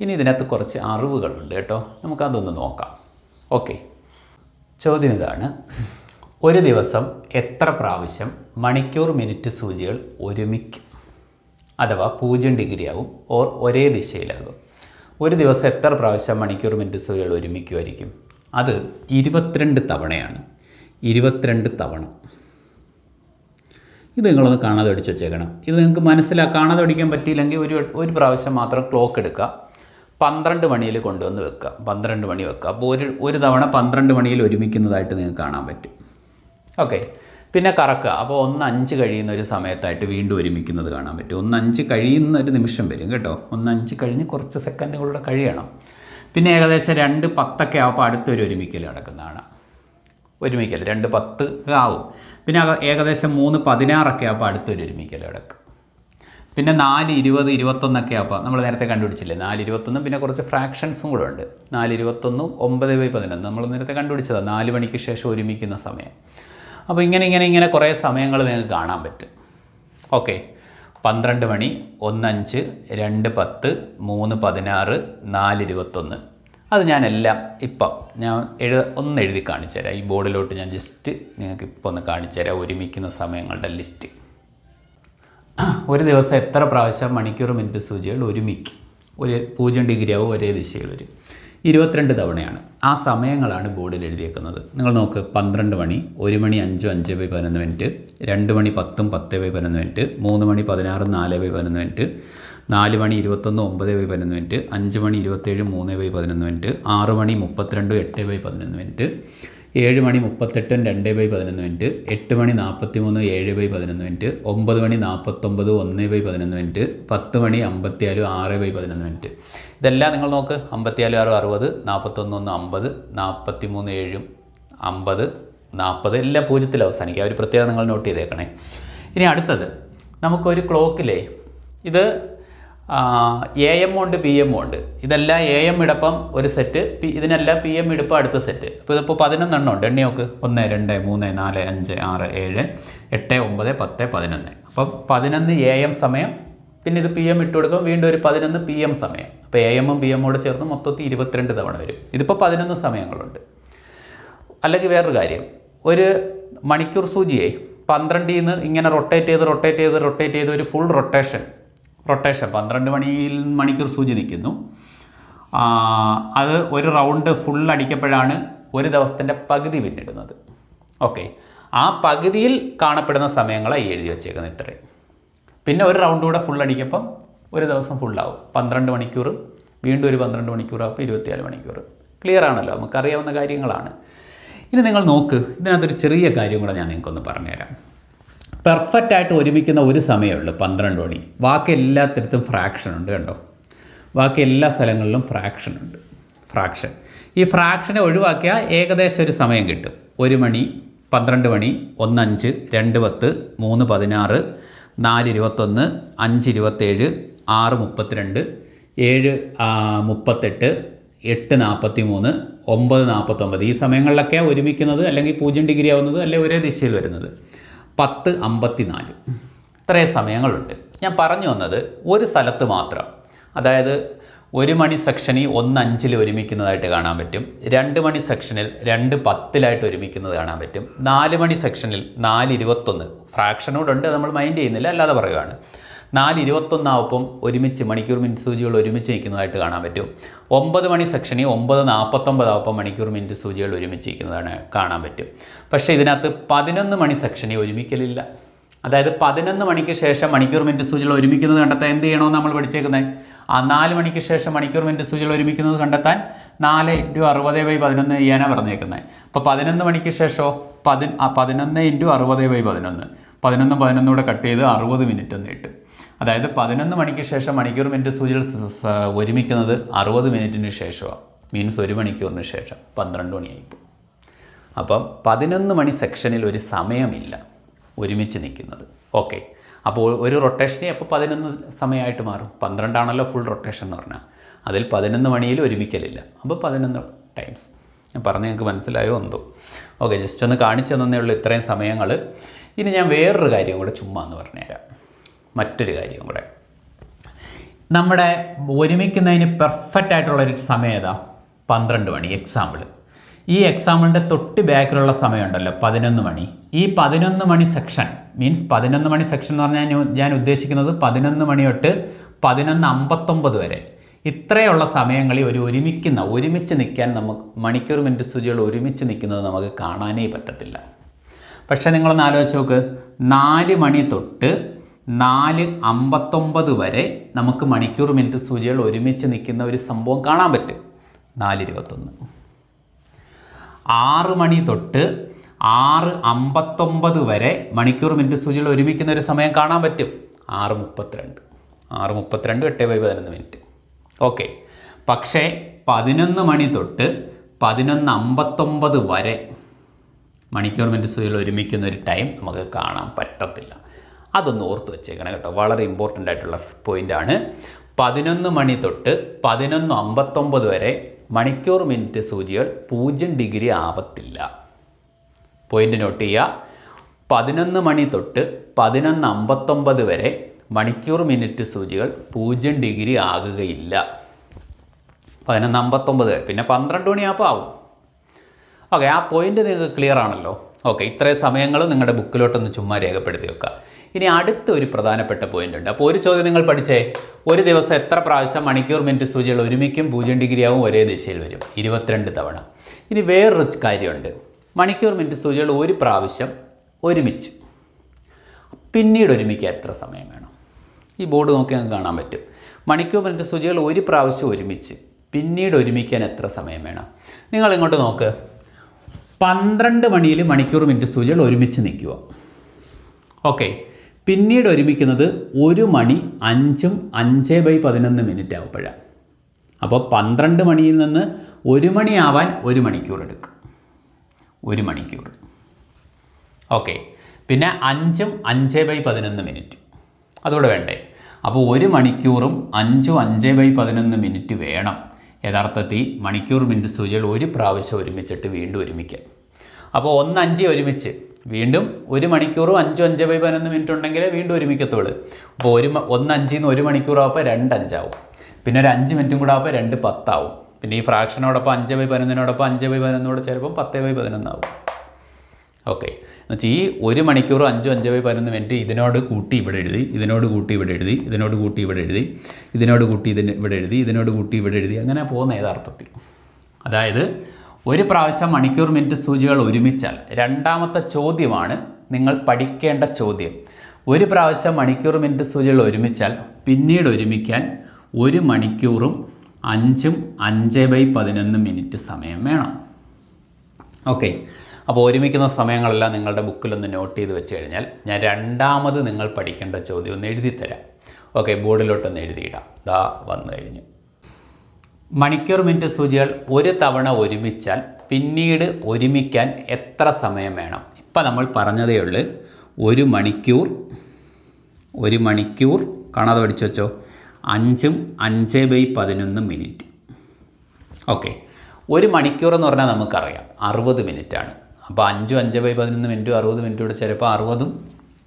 ഇനി ഇതിനകത്ത് കുറച്ച് അറിവുകളുണ്ട് കേട്ടോ. നമുക്കതൊന്ന് നോക്കാം. ഓക്കെ ചോദ്യം ഇതാണ് ഒരു ദിവസം എത്ര പ്രാവശ്യം മണിക്കൂർ മിനിറ്റ് സൂചികൾ ഒരുമിക്കും? അഥവാ പൂജ്യം ഡിഗ്രി ആവും ഓർ ഒരേ ദിശയിലാകും. ഒരു ദിവസം എത്ര പ്രാവശ്യം മണിക്കൂർ മിനിറ്റ് സൂചികൾ ഒരുമിക്കുമായിരിക്കും? അത് ഇരുപത്തിരണ്ട് തവണയാണ്. ഇരുപത്തിരണ്ട് തവണ. ഇത് നിങ്ങളൊന്ന് കാണാതെ പഠിച്ച് വെച്ചേക്കണം. ഇത് നിങ്ങൾക്ക് മനസ്സിലാ പഠിക്കാൻ പറ്റിയില്ലെങ്കിൽ ഒരു ഒരു പ്രാവശ്യം മാത്രം ക്ലോക്ക് എടുക്കുക. പന്ത്രണ്ട് മണിയിൽ കൊണ്ടുവന്ന് വെക്കുക. പന്ത്രണ്ട് മണി വെക്കുക. അപ്പോൾ ഒരു ഒരു തവണ പന്ത്രണ്ട് മണിയിൽ ഒരുമിക്കുന്നതായിട്ട് നിങ്ങൾക്ക് കാണാൻ പറ്റും. ഓക്കെ. പിന്നെ കറക്കുക. അപ്പോൾ ഒന്ന് അഞ്ച് കഴിയുന്ന ഒരു സമയത്തായിട്ട് വീണ്ടും ഒരുമിക്കുന്നത് കാണാൻ പറ്റും. ഒന്ന് അഞ്ച് കഴിയുന്ന ഒരു നിമിഷം വരും കേട്ടോ. ഒന്ന് അഞ്ച് കഴിഞ്ഞ് കുറച്ച് സെക്കൻഡുകളുടെ കഴിയണം. പിന്നെ ഏകദേശം രണ്ട് പത്തൊക്കെ ആവുമ്പോൾ അടുത്തൊരു ഒരുമിക്കൽ നടക്കുന്നതാണ്. ഒരുമിക്കൽ. രണ്ട് പത്ത് ആവും. പിന്നെ ഏകദേശം മൂന്ന് പതിനാറൊക്കെ ആവുമ്പോൾ അടുത്തൊരു ഒരുമിക്കൽ കിടക്കും പിന്നെ നാല് ഇരുപത് ഇരുപത്തൊന്നൊക്കെ അപ്പോൾ നമ്മൾ നേരത്തെ കണ്ടുപിടിച്ചില്ലേ? നാല് ഇരുപത്തൊന്നും പിന്നെ കുറച്ച് ഫ്രാക്ഷൻസും കൂടെ ഉണ്ട്. നാല് ഇരുപത്തൊന്നും ഒമ്പത് ബൈ പതിനൊന്ന്. നമ്മൾ നേരത്തെ കണ്ടുപിടിച്ചതാണ് നാല് മണിക്ക് ശേഷം ഒരുമിക്കുന്ന സമയം. അപ്പോൾ ഇങ്ങനെ ഇങ്ങനെ ഇങ്ങനെ കുറേ സമയങ്ങൾ നിങ്ങൾക്ക് കാണാൻ പറ്റും. ഓക്കെ. പന്ത്രണ്ട് മണി ഒന്നഞ്ച് രണ്ട് പത്ത് മൂന്ന് പതിനാറ് നാല് ഇരുപത്തൊന്ന്. അത് ഞാനെല്ലാം ഇപ്പം ഞാൻ എഴു ഒന്ന് എഴുതി കാണിച്ചു തരാം ഈ ബോർഡിലോട്ട് ഞാൻ ജസ്റ്റ് നിങ്ങൾക്ക് ഇപ്പോൾ ഒന്ന് കാണിച്ചു തരാം ഒരുമിക്കുന്ന സമയങ്ങളുടെ ലിസ്റ്റ് ഒരു ദിവസം എത്ര പ്രാവശ്യം മണിക്കൂർ മിനിറ്റ് സൂചികൾ ഒരുമിക്കും? ഒരു പൂജ്യം ഡിഗ്രി ആവും ഒരേ ദിശയിൽ വരും. ഇരുപത്തിരണ്ട് തവണയാണ്. ആ സമയങ്ങളാണ് ബോർഡിൽ എഴുതിയേക്കുന്നത്. നിങ്ങൾ നോക്ക് പന്ത്രണ്ട് മണി ഒരു മണി അഞ്ചും അഞ്ച് ബൈ പതിനൊന്ന് മിനിറ്റ് രണ്ട് മണി പത്തും പത്ത് ബൈ പതിനൊന്ന് മിനിറ്റ് മൂന്ന് മണി പതിനാറും നാല് ബൈ പതിനൊന്ന് മിനിറ്റ് നാല് മണി ഇരുപത്തൊന്ന് ഒമ്പത് ബൈ പതിനൊന്ന് മിനിറ്റ് അഞ്ച് മണി ഇരുപത്തേഴ് മൂന്ന് ബൈ പതിനൊന്ന് മിനിറ്റ് ആറ് മണി മുപ്പത്തിരണ്ട് എട്ട് ബൈ പതിനൊന്ന് മിനിറ്റ് ഏഴ് മണി മുപ്പത്തെട്ടും രണ്ട് ബൈ പതിനൊന്ന് മിനിറ്റ് എട്ട് മണി നാൽപ്പത്തി മൂന്ന് ഏഴ് ബൈ പതിനൊന്ന് മിനിറ്റ് ഒമ്പത് മണി നാൽപ്പത്തൊമ്പത് ഒന്ന് ബൈ പതിനൊന്ന് മിനിറ്റ് പത്ത് മണി അമ്പത്തിയാൽ ആറ് ബൈ പതിനൊന്ന് മിനിറ്റ്. ഇതെല്ലാം നിങ്ങൾ നോക്ക്. അമ്പത്തിയാൽ ആറ് അറുപത് നാൽപ്പത്തൊന്ന് ഒന്ന് അമ്പത് നാൽപ്പത്തി മൂന്ന് ഏഴും അമ്പത് നാൽപ്പത് എല്ലാം പൂജ്യത്തിൽ അവസാനിക്കുക ഒരു പ്രത്യേകത നിങ്ങൾ നോട്ട് ചെയ്തേക്കണേ. ഇനി അടുത്തത്. നമുക്കൊരു ക്ലോക്കിലേ ഇത് എ എം ഉണ്ട് പി എം ഉണ്ട്. ഇതെല്ലാം എ എം ഇടപ്പം ഒരു സെറ്റ് പി ഇതിനെല്ലാം പി എം ഇടപ്പം അടുത്ത സെറ്റ് അപ്പോൾ ഇതിപ്പോൾ പതിനൊന്നെണ്ണം ഉണ്ട്. എണ്ണി നോക്ക്. ഒന്ന് രണ്ട് മൂന്ന് നാല് അഞ്ച് ആറ് ഏഴ് എട്ട് ഒമ്പത് പത്ത് പതിനൊന്ന്. അപ്പം പതിനൊന്ന് എ എം സമയം. പിന്നെ ഇത് പി എം ഇട്ട് കൊടുക്കും വീണ്ടും ഒരു പതിനൊന്ന് പി എം സമയം. അപ്പോൾ എ എമ്മും പി എമ്മോട് ചേർന്ന് മൊത്തത്തിൽ ഇരുപത്തിരണ്ട് തവണ വരും. ഇതിപ്പോൾ പതിനൊന്ന് സമയങ്ങളുണ്ട്. അല്ലെങ്കിൽ വേറൊരു കാര്യം. ഒരു മണിക്കൂർ സൂചിയെ പന്ത്രണ്ടിൽ നിന്ന് ഇങ്ങനെ റൊട്ടേറ്റ് ചെയ്ത് റൊട്ടേറ്റ് ചെയ്ത് റൊട്ടേറ്റ് ചെയ്ത് ഒരു ഫുൾ റൊട്ടേഷൻ റൊട്ടേഷൻ പന്ത്രണ്ട് മണിയിൽ മണിക്കൂർ സൂചി നിൽക്കുന്നു അത് ഒരു റൗണ്ട് ഫുൾ അടിക്കപ്പോഴാണ് ഒരു ദിവസത്തിന്റെ പകുതി പിന്നിടുന്നത്. ഓക്കെ. ആ പകുതിയിൽ കാണപ്പെടുന്ന സമയങ്ങളായി എഴുതി വച്ചേക്കുന്നത് ഇത്രയും. പിന്നെ ഒരു റൗണ്ട് കൂടെ ഫുൾ അടിക്കപ്പം ഒരു ദിവസം ഫുള്ളാവും പന്ത്രണ്ട് മണിക്കൂർ വീണ്ടും ഒരു പന്ത്രണ്ട് മണിക്കൂർ അപ്പോൾ ഇരുപത്തിനാല് മണിക്കൂർ. ക്ലിയർ ആണല്ലോ? നമുക്കറിയാവുന്ന കാര്യങ്ങളാണ്. ഇനി നിങ്ങൾ നോക്ക്. ഇതിനകത്തൊരു ചെറിയ കാര്യം കൂടെ ഞാൻ നിങ്ങൾക്കൊന്ന് പറഞ്ഞുതരാം. പെർഫെക്റ്റ് ആയിട്ട് ഒരുമിക്കുന്ന ഒരു സമയമേ ഉള്ളൂ പന്ത്രണ്ട് മണി. ബാക്കി എല്ലാത്തിടത്തും ഫ്രാക്ഷൻ ഉണ്ട് കണ്ടോ? ബാക്കി എല്ലാ സ്ഥലങ്ങളിലും ഫ്രാക്ഷൻ ഉണ്ട്. ഫ്രാക്ഷൻ ഈ ഫ്രാക്ഷനെ ഒഴിവാക്കിയാൽ ഏകദേശം ഒരു സമയം കിട്ടും. ഒരു മണി പന്ത്രണ്ട് മണി ഒന്നഞ്ച് രണ്ട് പത്ത് മൂന്ന് പതിനാറ് നാല് ഇരുപത്തൊന്ന് അഞ്ച് ഇരുപത്തേഴ് ആറ് മുപ്പത്തിരണ്ട് ഏഴ് മുപ്പത്തെട്ട് എട്ട് നാൽപ്പത്തി മൂന്ന് ഒമ്പത് നാൽപ്പത്തൊമ്പത് ഈ സമയങ്ങളിലൊക്കെ ഒരുമിക്കുന്നത് അല്ലെങ്കിൽ പൂജ്യം ഡിഗ്രി ആവുന്നത് അല്ലെങ്കിൽ ഒരേ ദിശയിൽ വരുന്നത്. പത്ത് അമ്പത്തിനാല്. ഇത്രയും സമയങ്ങളുണ്ട്. ഞാൻ പറഞ്ഞു വന്നത് ഒരു സ്ഥലത്ത് മാത്രം. അതായത് ഒരു മണി സെക്ഷനിൽ ഒന്ന് അഞ്ചിൽ ഒരുമിക്കുന്നതായിട്ട് കാണാൻ പറ്റും. രണ്ട് മണി സെക്ഷനിൽ രണ്ട് പത്തിലായിട്ട് ഒരുമിക്കുന്നത് കാണാൻ പറ്റും. നാല് മണി സെക്ഷനിൽ നാല് ഇരുപത്തൊന്ന്. ഫ്രാക്ഷനോടുണ്ട് നമ്മൾ മൈൻഡ് ചെയ്യുന്നില്ല അല്ലാതെ പറയുകയാണ് നാല് ഇരുപത്തൊന്നാവപ്പം ഒരുമിച്ച് മണിക്കൂർ മിനിറ്റ് സൂചികൾ ഒരുമിച്ച് നിൽക്കുന്നതായിട്ട് കാണാൻ പറ്റും. ഒമ്പത് മണി സെക്ഷനിൽ ഒമ്പത് നാൽപ്പത്തൊമ്പതാവപ്പം മണിക്കൂർ മിനിറ്റ് സൂചികൾ ഒരുമിച്ച് നിൽക്കുന്നതാണ് കാണാൻ പറ്റും. പക്ഷേ ഇതിനകത്ത് പതിനൊന്ന് മണി സെക്ഷനിൽ ഒരുമിക്കലില്ല. അതായത് പതിനൊന്ന് മണിക്ക് ശേഷം മണിക്കൂർ മിനിറ്റ് സൂചികൾ ഒരുമിക്കുന്നത് കണ്ടെത്താൻ എന്ത് ചെയ്യണമെന്ന് നമ്മൾ പഠിച്ചേക്കുന്നത്? ആ നാല് മണിക്ക് ശേഷം മണിക്കൂർ മിനിറ്റ് സൂചികൾ ഒരുമിക്കുന്നത് കണ്ടെത്താൻ നാല് ഇന്റു അറുപത് ബൈ പതിനൊന്ന് ചെയ്യാനാണ് പറഞ്ഞേക്കുന്നത്. അപ്പോൾ പതിനൊന്ന് മണിക്ക് ശേഷമോ പതി പതിനൊന്ന് ഇന്റു അറുപത് ബൈ പതിനൊന്ന്. പതിനൊന്നും പതിനൊന്നും കൂടെ കട്ട് ചെയ്ത് അറുപത് മിനിറ്റ് ഒന്ന് കിട്ടും അതായത് പതിനൊന്ന് മണിക്ക് ശേഷം മണിക്കൂർ മിനിറ്റ് സൂചികൾ ഒരുമിക്കുന്നത് അറുപത് മിനിറ്റിന് ശേഷമാണ് മീൻസ് ഒരു മണിക്കൂറിന് ശേഷം. പന്ത്രണ്ട് മണിയായിപ്പോൾ അപ്പം പതിനൊന്ന് മണി സെക്ഷനിൽ ഒരു സമയമില്ല ഒരുമിച്ച് നിൽക്കുന്നത്. ഓക്കെ. അപ്പോൾ ഒരു റൊട്ടേഷനെ അപ്പോൾ പതിനൊന്ന് സമയമായിട്ട് മാറും. പന്ത്രണ്ടാണല്ലോ ഫുൾ റൊട്ടേഷൻ എന്ന് പറഞ്ഞാൽ അതിൽ പതിനൊന്ന് മണിയിൽ ഒരുമിക്കലില്ല. അപ്പോൾ പതിനൊന്ന് ടൈംസ്. ഞാൻ പറഞ്ഞ് നിങ്ങൾക്ക് മനസ്സിലായോ എന്തോ? ഓക്കെ ജസ്റ്റ് ഒന്ന് കാണിച്ചു തന്നേ ഉള്ളൂ ഇത്രയും സമയങ്ങൾ ഇനി ഞാൻ വേറൊരു കാര്യം കൂടെ ചുമ്മാ എന്ന് പറഞ്ഞുതരാം. മറ്റൊരു കാര്യം കൂടെ. നമ്മുടെ ഒരുമിക്കുന്നതിന് പെർഫെക്റ്റ് ആയിട്ടുള്ളൊരു സമയം ഏതാ? പന്ത്രണ്ട് മണി എക്സാമ്പിൾ ഈ എക്സാമ്പിളിന്റെ തൊട്ട് ബാക്കിലുള്ള സമയമുണ്ടല്ലോ പതിനൊന്ന് മണി. ഈ പതിനൊന്ന് മണി സെക്ഷൻ മീൻസ് പതിനൊന്ന് മണി സെക്ഷൻ എന്ന് പറഞ്ഞാൽ ഞാൻ- ഉദ്ദേശിക്കുന്നത് പതിനൊന്ന് മണി തൊട്ട് പതിനൊന്ന് അമ്പത്തൊമ്പത് വരെ. ഇത്രയുള്ള സമയങ്ങളിൽ ഒരു ഒരുമിക്കുന്ന ഒരുമിച്ച് നിൽക്കാൻ നമുക്ക് മണിക്കൂർ മിനിറ്റ് സൂചികൾ ഒരുമിച്ച് നിൽക്കുന്നത് നമുക്ക് കാണാനേ പറ്റത്തില്ല. പക്ഷേ നിങ്ങളൊന്ന് ആലോചിച്ച് നോക്ക് നാല് മണി തൊട്ട് നാല് അമ്പത്തൊമ്പത് വരെ നമുക്ക് മണിക്കൂർ മിനിറ്റ് സൂചികൾ ഒരുമിച്ച് നിൽക്കുന്ന ഒരു സംഭവം കാണാൻ പറ്റും. നാല് ഇരുപത്തൊന്ന് ആറ് മണി തൊട്ട് ആറ് അമ്പത്തൊമ്പത് വരെ മണിക്കൂർ മിനിറ്റ് സൂചികൾ ഒരുമിക്കുന്ന ഒരു സമയം കാണാൻ പറ്റും. ആറ് മുപ്പത്തിരണ്ട്. ആറ് മുപ്പത്തിരണ്ട് എട്ട് ബൈ പതിനൊന്ന് മിനിറ്റ്. ഓക്കെ. പക്ഷേ പതിനൊന്ന് മണി തൊട്ട് പതിനൊന്ന് അമ്പത്തൊമ്പത് വരെ മണിക്കൂർ മിനിറ്റ് സൂചികൾ ഒരുമിക്കുന്ന ഒരു ടൈം നമുക്ക് കാണാൻ പറ്റത്തില്ല. അതൊന്ന് ഓർത്ത് വെച്ചേക്കണം കേട്ടോ. വളരെ ഇമ്പോർട്ടന്റ് ആയിട്ടുള്ള പോയിന്റാണ് പതിനൊന്ന് മണി തൊട്ട് പതിനൊന്ന് അമ്പത്തൊമ്പത് വരെ മണിക്കൂർ മിനിറ്റ് സൂചികൾ പൂജ്യം ഡിഗ്രി ആവത്തില്ല പോയിന്റ് നോട്ട് ചെയ്യുക. പതിനൊന്ന് മണി തൊട്ട് പതിനൊന്ന് അമ്പത്തൊമ്പത് വരെ മണിക്കൂർ മിനിറ്റ് സൂചികൾ പൂജ്യം ഡിഗ്രി ആകുകയില്ല. പതിനൊന്ന് അമ്പത്തൊമ്പത് പിന്നെ പന്ത്രണ്ട് മണിയാകുമ്പോൾ ആവും. ഓക്കെ ആ പോയിന്റ് നിങ്ങൾക്ക് ക്ലിയർ ആണല്ലോ. ഓക്കെ ഇത്രയും സമയങ്ങൾ നിങ്ങളുടെ ബുക്കിലോട്ടൊന്ന് ചുമ്മാ രേഖപ്പെടുത്തി വെക്കുക. ഇനി അടുത്ത ഒരു പ്രധാനപ്പെട്ട പോയിന്റ് ഉണ്ട്. അപ്പോൾ ഒരു ചോദ്യം നിങ്ങൾ പഠിച്ചേ. ഒരു ദിവസം എത്ര പ്രാവശ്യം മണിക്കൂർ മിനിറ്റ് സൂചികൾ ഒരുമിക്കും? പൂജ്യം ഡിഗ്രിയാവും ഒരേ ദിശയിൽ വരും. ഇരുപത്തിരണ്ട് തവണ. ഇനി വേറൊരു കാര്യമുണ്ട്. മണിക്കൂർ മിനിറ്റ് സൂചികൾ ഒരു പ്രാവശ്യം ഒരുമിച്ച്. പിന്നീട് ഒരുമിക്കുക എത്ര സമയം വേണം? ഈ ബോർഡ് നോക്കി നമുക്ക് കാണാൻ പറ്റും. മണിക്കൂർ മിനിറ്റ് സൂചികൾ ഒരു പ്രാവശ്യം ഒരുമിച്ച്. പിന്നീട് ഒരുമിക്കാൻ എത്ര സമയം വേണം? നിങ്ങൾ ഇങ്ങോട്ട് നോക്ക്. പന്ത്രണ്ട് മണിയിൽ മണിക്കൂർ മിനിറ്റ് സൂചികൾ ഒരുമിച്ച് നിൽക്കുക. ഓക്കെ. പിന്നീട് ഒരുമിക്കുന്നത് ഒരു മണി അഞ്ചും അഞ്ച് ബൈ പതിനൊന്ന് മിനിറ്റ് ആവുമ്പോഴാണ് അപ്പോൾ പന്ത്രണ്ട് മണിയിൽ നിന്ന് ഒരു മണിയാവാൻ ഒരു മണിക്കൂർ എടുക്കും. ഒരു മണിക്കൂർ. ഓക്കെ. പിന്നെ അഞ്ചും അഞ്ച് ബൈ പതിനൊന്ന് മിനിറ്റ് അതുകൂടെ വേണ്ടേ? അപ്പോൾ ഒരു മണിക്കൂറും അഞ്ചും അഞ്ച് ബൈ പതിനൊന്ന് മിനിറ്റ് വേണം. യഥാർത്ഥത്തിൽ മണിക്കൂർ മിനിറ്റ് സൂചികൾ ഒരു പ്രാവശ്യം ഒരുമിച്ചിട്ട് വീണ്ടും ഒരുമിക്കാം. അപ്പോൾ ഒന്ന് അഞ്ച് ഒരുമിച്ച്. വീണ്ടും ഒരു മണിക്കൂറും അഞ്ചും അഞ്ച് ബൈ പതിനൊന്ന് മിനിറ്റ് ഉണ്ടെങ്കിൽ വീണ്ടും ഒരുമിക്കത്തുള്ളൂ. അപ്പോൾ ഒരു ഒന്ന് അഞ്ചിൽ നിന്ന് ഒരു മണിക്കൂറാകുമ്പോൾ രണ്ട് അഞ്ചാവും. പിന്നെ ഒരു അഞ്ച് മിനിറ്റും കൂടെ ആകുമ്പോൾ രണ്ട് പത്താവും. പിന്നെ ഈ ഫ്രാക്ഷനോടൊപ്പം അഞ്ച് ബൈ പതിനൊന്നിനോടൊപ്പം അഞ്ച് ബൈ പതിനൊന്നോട് ചേർപ്പം പത്ത് ബൈ പതിനൊന്നാവും ഓക്കെ. എന്നുവെച്ചാൽ ഈ ഒരു മണിക്കൂറും അഞ്ചും അഞ്ച് ബൈ പതിനൊന്ന് മിനിറ്റ് ഇതിനോട് കൂട്ടി ഇവിടെ എഴുതി ഇതിനോട് കൂട്ടി ഇവിടെ എഴുതി ഇതിനോട് കൂട്ടി ഇവിടെ എഴുതി ഇതിനോട് കൂട്ടി ഇതിന് ഇവിടെ എഴുതി ഇതിനോട് കൂട്ടി ഇവിടെ എഴുതി അങ്ങനെ പോകുന്ന യഥാർത്ഥത്തിൽ. അതായത് ഒരു പ്രാവശ്യം മണിക്കൂർ മിനിറ്റ് സൂചികൾ ഒരുമിച്ചാൽ രണ്ടാമത്തെ ചോദ്യമാണ് നിങ്ങൾ പഠിക്കേണ്ട ചോദ്യം. ഒരു പ്രാവശ്യം മണിക്കൂർ മിനിറ്റ് സൂചികൾ ഒരുമിച്ചാൽ പിന്നീട് ഒരുമിക്കാൻ ഒരു മണിക്കൂറും അഞ്ചും അഞ്ച് ബൈ പതിനൊന്ന് മിനിറ്റ് സമയം വേണം. ഓക്കെ. അപ്പോൾ ഒരുമിക്കുന്ന സമയങ്ങളെല്ലാം നിങ്ങളുടെ ബുക്കിലൊന്ന് നോട്ട് ചെയ്ത് വെച്ച് കഴിഞ്ഞാൽ ഞാൻ രണ്ടാമത് നിങ്ങൾ പഠിക്കേണ്ട ചോദ്യം ഒന്ന് എഴുതി തരാം ഓക്കെ ബോർഡിലോട്ടൊന്ന് എഴുതിയിടാം. ദാ വന്നു കഴിഞ്ഞു. മണിക്കൂർ മിനിറ്റ് സൂചികൾ ഒരു തവണ ഒരുമിച്ചാൽ പിന്നീട് ഒരുമിക്കാൻ എത്ര സമയം വേണം? ഇപ്പം നമ്മൾ പറഞ്ഞതേ ഉള്ളൂ ഒരു മണിക്കൂർ ഒരു മണിക്കൂർ കാണാതെ പഠിച്ചു വെച്ചോ അഞ്ചും അഞ്ച് ബൈ പതിനൊന്ന് മിനിറ്റ്. ഓക്കെ. ഒരു മണിക്കൂർ എന്ന് പറഞ്ഞാൽ നമുക്കറിയാം അറുപത് ആണ് അപ്പോൾ അഞ്ചും അഞ്ച് ബൈ പതിനൊന്ന് മിനിറ്റും അറുപത് മിനിറ്റും കൂടെ ചിലപ്പോൾ അറുപതും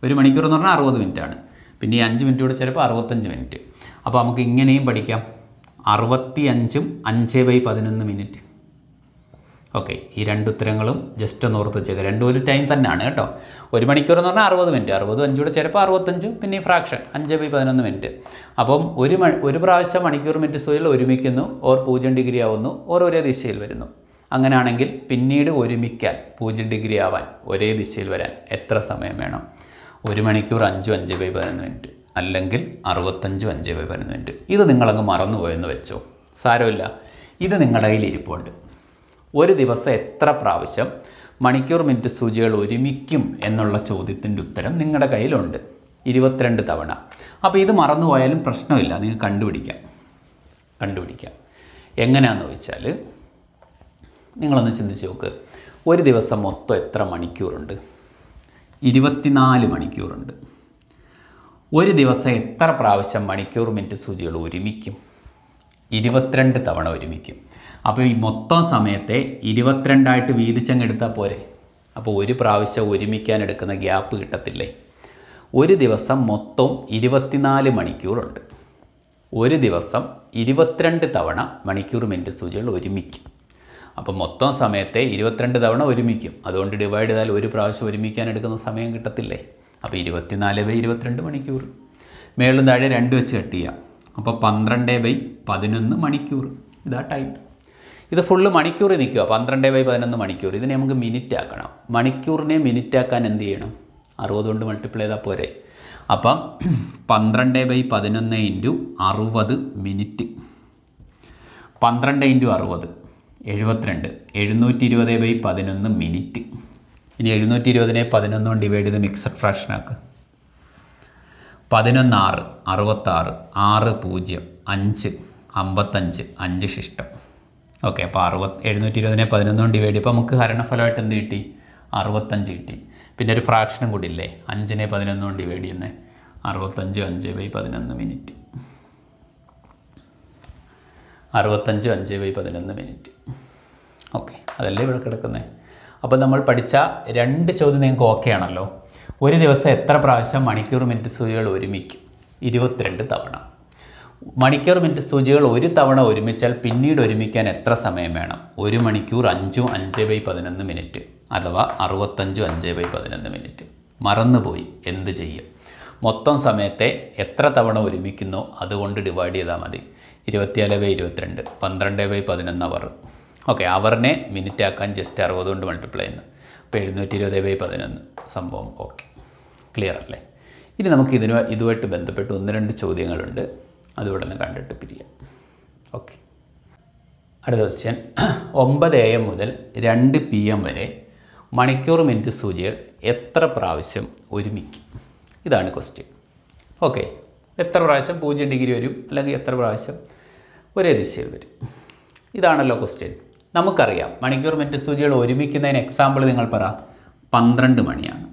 ഒരു മണിക്കൂർ എന്ന് പറഞ്ഞാൽ അറുപത് ആണ് പിന്നെ ഈ അഞ്ച് മിനിറ്റ് കൂടെ ചിലപ്പോൾ അറുപത്തഞ്ച് മിനിറ്റ്. അപ്പോൾ നമുക്ക് ഇങ്ങനെയും പഠിക്കാം. അറുപത്തി അഞ്ചും അഞ്ച് ബൈ പതിനൊന്ന് മിനിറ്റ് ഓക്കെ ഈ രണ്ട് ഉത്തരങ്ങളും ജസ്റ്റ് ഒന്ന് ഓർത്ത് വെച്ചേക്കുക രണ്ടും ഒരു ടൈം തന്നെയാണ് കേട്ടോ. ഒരു മണിക്കൂർ എന്ന് പറഞ്ഞാൽ അറുപത് മിനിറ്റ് അറുപത് അഞ്ചൂടെ ചിലപ്പോൾ അറുപത്തഞ്ചും പിന്നെ ഈ ഫ്രാക്ഷൻ അഞ്ച് ബൈ പതിനൊന്ന് മിനിറ്റ് അപ്പം ഒരു മണി ഒരു പ്രാവശ്യം മണിക്കൂർ മിനിറ്റ് സൂര്യൽ ഒരുമിക്കുന്നു ഓർ പൂജ്യം ഡിഗ്രി ആവുന്നു ഓർ ഒരേ ദിശയിൽ വരുന്നു. അങ്ങനെയാണെങ്കിൽ പിന്നീട് ഒരുമിക്കാൻ പൂജ്യം ഡിഗ്രി ആവാൻ ഒരേ ദിശയിൽ വരാൻ എത്ര സമയം വേണം? ഒരു മണിക്കൂർ അഞ്ചും അഞ്ച് ബൈ പതിനൊന്ന് മിനിറ്റ് അല്ലെങ്കിൽ അറുപത്തഞ്ചും അഞ്ച് മിനിറ്റ് ഇത് നിങ്ങളങ്ങ് മറന്നുപോയെന്ന് വെച്ചോ? സാരമില്ല. ഇത് നിങ്ങളുടെ കയ്യിൽ ഇരിപ്പുണ്ട്. ഒരു ദിവസം എത്ര പ്രാവശ്യം മണിക്കൂർ മിനിറ്റ് സൂചികൾ ഒരുമിക്കും എന്നുള്ള ചോദ്യത്തിന്റെ ഉത്തരം നിങ്ങളുടെ കയ്യിലുണ്ട്. ഇരുപത്തിരണ്ട് തവണ. അപ്പോൾ ഇത് മറന്നുപോയാലും പ്രശ്നമില്ല. നിങ്ങൾക്ക് കണ്ടുപിടിക്കാം. കണ്ടുപിടിക്കാം. എങ്ങനെയാണെന്ന് ചോദിച്ചാൽ നിങ്ങളൊന്ന് ചിന്തിച്ച് നോക്ക്. ഒരു ദിവസം മൊത്തം എത്ര മണിക്കൂറുണ്ട്? ഇരുപത്തിനാല് മണിക്കൂറുണ്ട്. ഒരു ദിവസം എത്ര പ്രാവശ്യം മണിക്കൂർ മിനിറ്റ് സൂചികൾ ഒരുമിക്കും? ഇരുപത്തിരണ്ട് തവണ ഒരുമിക്കും. അപ്പോൾ ഈ മൊത്തം സമയത്തെ ഇരുപത്തിരണ്ടായിട്ട് വീതിച്ചങ്ങ് എടുത്താൽ പോരെ? അപ്പോൾ ഒരു പ്രാവശ്യം ഒരുമിക്കാൻ എടുക്കുന്ന ഗ്യാപ്പ് കിട്ടത്തില്ലേ? ഒരു ദിവസം മൊത്തം ഇരുപത്തിനാല് മണിക്കൂറുണ്ട്. ഒരു ദിവസം ഇരുപത്തിരണ്ട് തവണ മണിക്കൂർ മിനിറ്റ് സൂചികൾ ഒരുമിക്കും. അപ്പോൾ മൊത്തം സമയത്തെ ഇരുപത്തിരണ്ട് തവണ ഒരുമിക്കും. അതുകൊണ്ട് ഡിവൈഡ് ചെയ്താൽ ഒരു പ്രാവശ്യം ഒരുമിക്കാൻ എടുക്കുന്ന സമയം കിട്ടത്തില്ലേ? അപ്പോൾ ഇരുപത്തിനാല് ബൈ ഇരുപത്തിരണ്ട് മണിക്കൂർ. മേളും താഴെ രണ്ട് വെച്ച് കട്ട് ചെയ്യാം. അപ്പോൾ പന്ത്രണ്ട് ബൈ പതിനൊന്ന് മണിക്കൂർ. ഇതാ ടൈം ഇത് ഫുള്ള് മണിക്കൂർ നിൽക്കുക. പന്ത്രണ്ട് ബൈ പതിനൊന്ന് മണിക്കൂർ. ഇതിനെ നമുക്ക് മിനിറ്റ് ആക്കണം. മണിക്കൂറിനെ മിനിറ്റ് ആക്കാൻ എന്ത് ചെയ്യണം? അറുപത് കൊണ്ട് മൾട്ടിപ്ലൈ ചെയ്താൽ പോരെ. അപ്പം പന്ത്രണ്ട് ബൈ പതിനൊന്ന് ഇന്റു അറുപത് മിനിറ്റ് പന്ത്രണ്ട് ഇന്റു അറുപത്. എഴുപത്തിരണ്ട്. എഴുന്നൂറ്റി ഇരുപത് ബൈ പതിനൊന്ന് മിനിറ്റ് ഇനി എഴുന്നൂറ്റി ഇരുപതിനെ പതിനൊന്ന് ഡിവൈഡ് ചെയ്ത് മിക്സഡ് ഫ്രാക്ഷനാക്ക് പതിനൊന്ന് ആറ് അറുപത്താറ് ആറ് പൂജ്യം അഞ്ച് അമ്പത്തഞ്ച് അഞ്ച് ശിഷ്ടം. ഓക്കെ അപ്പോൾ അറുപത് എഴുന്നൂറ്റി ഇരുപതിനെ പതിനൊന്ന് ഡിവൈഡ് ചെയ്യുമ്പോൾ നമുക്ക് ഹരണഫലമായിട്ട് എന്ത് കിട്ടി? അറുപത്തഞ്ച് കിട്ടി. പിന്നെ ഒരു ഫ്രാക്ഷനും കൂടി ഇല്ലേ അഞ്ചിനെ പതിനൊന്ന് ഡിവൈഡ് ചെയ്യുന്നത് അറുപത്തഞ്ച് അഞ്ച് ബൈ പതിനൊന്ന് മിനിറ്റ് അറുപത്തഞ്ച് അഞ്ച് ബൈ പതിനൊന്ന് മിനിറ്റ് ഓക്കെ അതല്ലേ ഇവിടെ കിടക്കുന്നത് അപ്പോൾ നമ്മൾ പഠിച്ച രണ്ട് ചോദ്യം നിങ്ങൾക്ക് ഓക്കെ ആണല്ലോ. ഒരു ദിവസം എത്ര പ്രാവശ്യം മണിക്കൂർ മിനിറ്റ് സൂചികൾ ഒരുമിക്കും? ഇരുപത്തിരണ്ട് തവണ. മണിക്കൂർ മിനിറ്റ് സൂചികൾ ഒരു തവണ ഒരുമിച്ചാൽ പിന്നീട് ഒരുമിക്കാൻ എത്ര സമയം വേണം? ഒരു മണിക്കൂർ അഞ്ചും അഞ്ച് ബൈ പതിനൊന്ന് മിനിറ്റ് അഥവാ അറുപത്തഞ്ചും അഞ്ച് ബൈ പതിനൊന്ന് മിനിറ്റ്. മറന്നുപോയി. എന്ത് ചെയ്യും? മൊത്തം സമയത്തെ എത്ര തവണ ഒരുമിക്കുന്നോ അതുകൊണ്ട് ഡിവൈഡ് ചെയ്താൽ മതി. ഇരുപത്തിനാല് ബൈ ഇരുപത്തിരണ്ട് പന്ത്രണ്ട് ബൈ പതിനൊന്ന് അവർ ഓക്കെ അവറിനെ മിനിറ്റ് ആക്കാൻ ജസ്റ്റ് അറുപത് കൊണ്ട് മൾട്ടിപ്ലൈ ചെയ്യുന്നു. അപ്പോൾ എഴുന്നൂറ്റി ഇരുപത് ബൈ പതിനൊന്ന് സംഭവം ഓക്കെ ക്ലിയർ അല്ലേ? ഇനി നമുക്ക് ഇതിന് ഇതുമായിട്ട് ബന്ധപ്പെട്ട് ഒന്ന് രണ്ട് ചോദ്യങ്ങളുണ്ട്. അത് ഉടനെ കണ്ടിട്ട് പിരിയാം. ഓക്കെ അടുത്ത ക്വസ്റ്റ്യൻ ഒമ്പത് എ എം മുതൽ രണ്ട് പി എം വരെ മണിക്കൂർ മിനിറ്റ് സൂചികൾ എത്ര പ്രാവശ്യം ഒരുമിക്കും? ഇതാണ് ക്വസ്റ്റ്യൻ ഓക്കെ എത്ര പ്രാവശ്യം പൂജ്യം ഡിഗ്രി വരും? അല്ലെങ്കിൽ എത്ര പ്രാവശ്യം ഒരേ ദിശയിൽ വരും? ഇതാണല്ലോ ക്വസ്റ്റ്യൻ നമുക്കറിയാം മണിക്കൂർ മിനിറ്റ് സൂചികൾ ഒരുമിക്കുന്നതിന് എക്സാമ്പിൾ നിങ്ങൾ പറ പന്ത്രണ്ട് മണിയാണ്.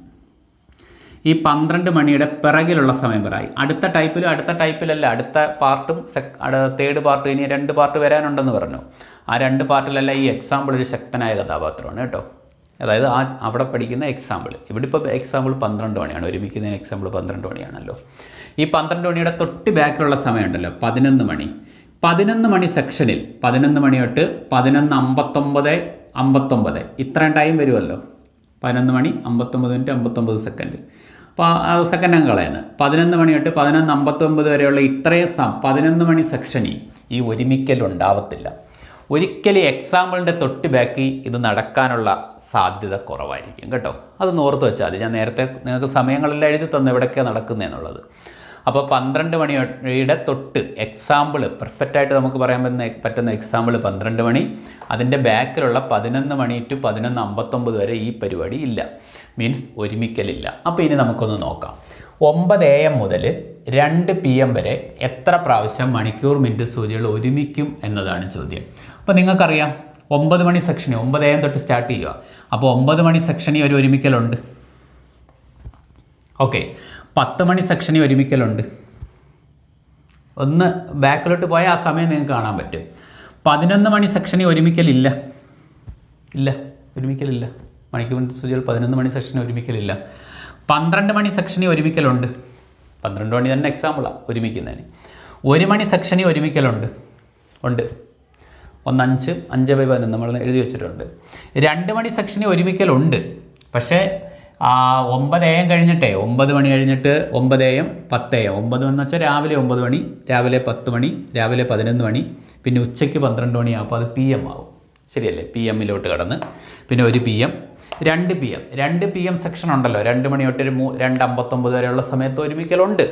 ഈ പന്ത്രണ്ട് മണിയുടെ പിറകിലുള്ള സമയം പറ അടുത്ത ടൈപ്പിലും അടുത്ത ടൈപ്പിലല്ല അടുത്ത പാർട്ടും സെക് തേർഡ് പാർട്ടും ഇനി രണ്ട് പാർട്ട് വരാനുണ്ടെന്ന് പറഞ്ഞു. ആ രണ്ട് പാർട്ടിലല്ല ഈ എക്സാമ്പിൾ ഒരു ശക്തനായ കഥാപാത്രമാണ് കേട്ടോ. അതായത് ആ അവിടെ പഠിക്കുന്ന എക്സാമ്പിൾ ഇവിടെ ഇപ്പോൾ എക്സാമ്പിൾ പന്ത്രണ്ട് മണിയാണ് ഒരുമിക്കുന്നതിന് എക്സാമ്പിൾ പന്ത്രണ്ട് മണിയാണല്ലോ. ഈ പന്ത്രണ്ട് മണിയുടെ തൊട്ട് ബാക്കിലുള്ള സമയമുണ്ടല്ലോ പതിനൊന്ന് മണി. പതിനൊന്ന് മണി സെക്ഷനിൽ പതിനൊന്ന് മണി തൊട്ട് പതിനൊന്ന് അമ്പത്തൊമ്പത് അമ്പത്തൊമ്പത്. ഇത്രയും ടൈം വരുമല്ലോ പതിനൊന്ന് മണി അമ്പത്തൊമ്പത് മിനിറ്റ് അമ്പത്തൊമ്പത് സെക്കൻഡ് അപ്പോൾ സെക്കൻഡ് അങ്ങ് കളയുന്നത് പതിനൊന്ന് മണി തൊട്ട് പതിനൊന്ന് അമ്പത്തൊമ്പത് വരെയുള്ള ഇത്രയും സം പതിനൊന്ന് മണി സെക്ഷനിൽ ഈ ഒരുമിക്കൽ ഉണ്ടാവത്തില്ല. ഒരിക്കലും എക്സാമ്പിളിന്റെ തൊട്ട് ബാക്കി ഇത് നടക്കാനുള്ള സാധ്യത കുറവായിരിക്കും കേട്ടോ. അത് ഓർത്ത് വെച്ചാൽ മതി. ഞാൻ നേരത്തെ നിങ്ങൾക്ക് സമയങ്ങളെല്ലാം എഴുതി തന്നെ എവിടെയൊക്കെയാണ് നടക്കുന്നതെന്നുള്ളത് അപ്പോൾ പന്ത്രണ്ട് മണിയുടെ തൊട്ട് എക്സാമ്പിൾ പെർഫെക്റ്റായിട്ട് നമുക്ക് പറയാൻ പറ്റുന്ന പറ്റുന്ന എക്സാമ്പിൾ പന്ത്രണ്ട് മണി. അതിന്റെ ബാക്കിലുള്ള പതിനൊന്ന് മണി ടു പതിനൊന്ന് അമ്പത്തൊമ്പത് വരെ ഈ പരിപാടി ഇല്ല. മീൻസ് ഒരുമിക്കലില്ല. അപ്പോൾ ഇനി നമുക്കൊന്ന് നോക്കാം. ഒമ്പത് എ എം മുതൽ രണ്ട് പി എം വരെ എത്ര പ്രാവശ്യം മണിക്കൂർ മിനിറ്റ് സൂചികൾ ഒരുമിക്കും എന്നതാണ് ചോദ്യം. അപ്പോൾ നിങ്ങൾക്കറിയാം ഒമ്പത് മണി സെക്ഷനി ഒമ്പത് എ തൊട്ട് സ്റ്റാർട്ട് ചെയ്യുക. അപ്പോൾ ഒമ്പത് മണി സെക്ഷനിൽ ഒരു ഒരുമിക്കലുണ്ട്. ഓക്കെ പത്ത് മണി സെക്ഷനിൽ ഒരുമിക്കലുണ്ട്. ഒന്ന് ബാക്കിലോട്ട് പോയാൽ ആ സമയം നിങ്ങൾക്ക് കാണാൻ പറ്റും. പതിനൊന്ന് മണി സെക്ഷനിൽ ഒരുമിക്കലില്ല. ഇല്ല ഒരുമിക്കലില്ല. മണിക്കൂർ സൂചികൾ പതിനൊന്ന് മണി സെക്ഷനിൽ ഒരുമിക്കലില്ല. പന്ത്രണ്ട് മണി സെക്ഷനിൽ ഒരുമിക്കലുണ്ട്. പന്ത്രണ്ട് മണി തന്നെ എക്സാമ്പിളാണ് ഒരുമിക്കുന്നതിന്. ഒരു മണി സെക്ഷനിൽ ഒരുമിക്കലുണ്ട്. ഉണ്ട്. ഒന്ന് അഞ്ച് അഞ്ച് ബൈ പതിനൊന്ന് നമ്മൾ എഴുതി വെച്ചിട്ടുണ്ട്. രണ്ട് മണി സെക്ഷനിൽ ഒരുമിക്കലുണ്ട്. പക്ഷേ ഒമ്പത് എം കഴിഞ്ഞിട്ടേ ഒമ്പത് മണി കഴിഞ്ഞിട്ട് ഒമ്പത് എം പത്ത് എം ഒമ്പത് എന്ന് വെച്ചാൽ രാവിലെ ഒമ്പത് മണി രാവിലെ പത്ത് മണി രാവിലെ പതിനൊന്ന് മണി പിന്നെ ഉച്ചയ്ക്ക് പന്ത്രണ്ട് മണിയാകുമ്പോൾ അത് പി എം ആവും. ശരിയല്ലേ? പി എമ്മിലോട്ട് കടന്ന്. പിന്നെ ഒരു പി എം. രണ്ട് പി എം. രണ്ട് പി എം സെക്ഷൻ ഉണ്ടല്ലോ. രണ്ട് മണി തൊട്ട് ഒരു മൂ രണ്ട് അമ്പത്തൊമ്പത് വരെയുള്ള സമയത്ത് ഒരുമിക്കലുണ്ട്.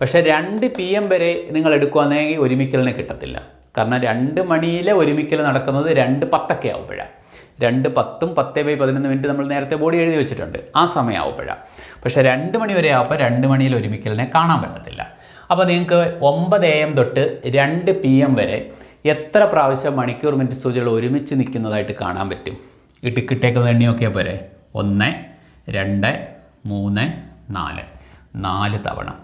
പക്ഷേ രണ്ട് പി എം വരെ നിങ്ങൾ എടുക്കുകയാണെങ്കിൽ ഒരുമിക്കലിനെ കിട്ടത്തില്ല. കാരണം രണ്ട് മണിയിലെ ഒരുമിക്കൽ നടക്കുന്നത് രണ്ട് പത്തൊക്കെ ആവുമ്പോഴാണ് രണ്ട് പത്തും പത്ത് ബൈ പതിനൊന്ന് മിനിറ്റ് നമ്മൾ നേരത്തെ ബോഡി എഴുതി വെച്ചിട്ടുണ്ട്. ആ സമയമാവുമ്പോഴാണ് പക്ഷെ രണ്ട് മണി വരെ ആവുമ്പോൾ രണ്ട് മണിയിൽ ഒരുമിക്കലിനെ കാണാൻ പറ്റത്തില്ല. അപ്പോൾ നിങ്ങൾക്ക് ഒമ്പത് എ എം തൊട്ട് രണ്ട് പി എം വരെ എത്ര പ്രാവശ്യം മണിക്കൂർ മിനിറ്റ് സൂചികൾ ഒരുമിച്ച് നിൽക്കുന്നതായിട്ട് കാണാൻ പറ്റും? ടിക്കറ്റേക്ക് എണ്ണി നോക്കിയാൽ പോരെ. ഒന്ന് രണ്ട് മൂന്ന് നാല്. നാല് തവണ.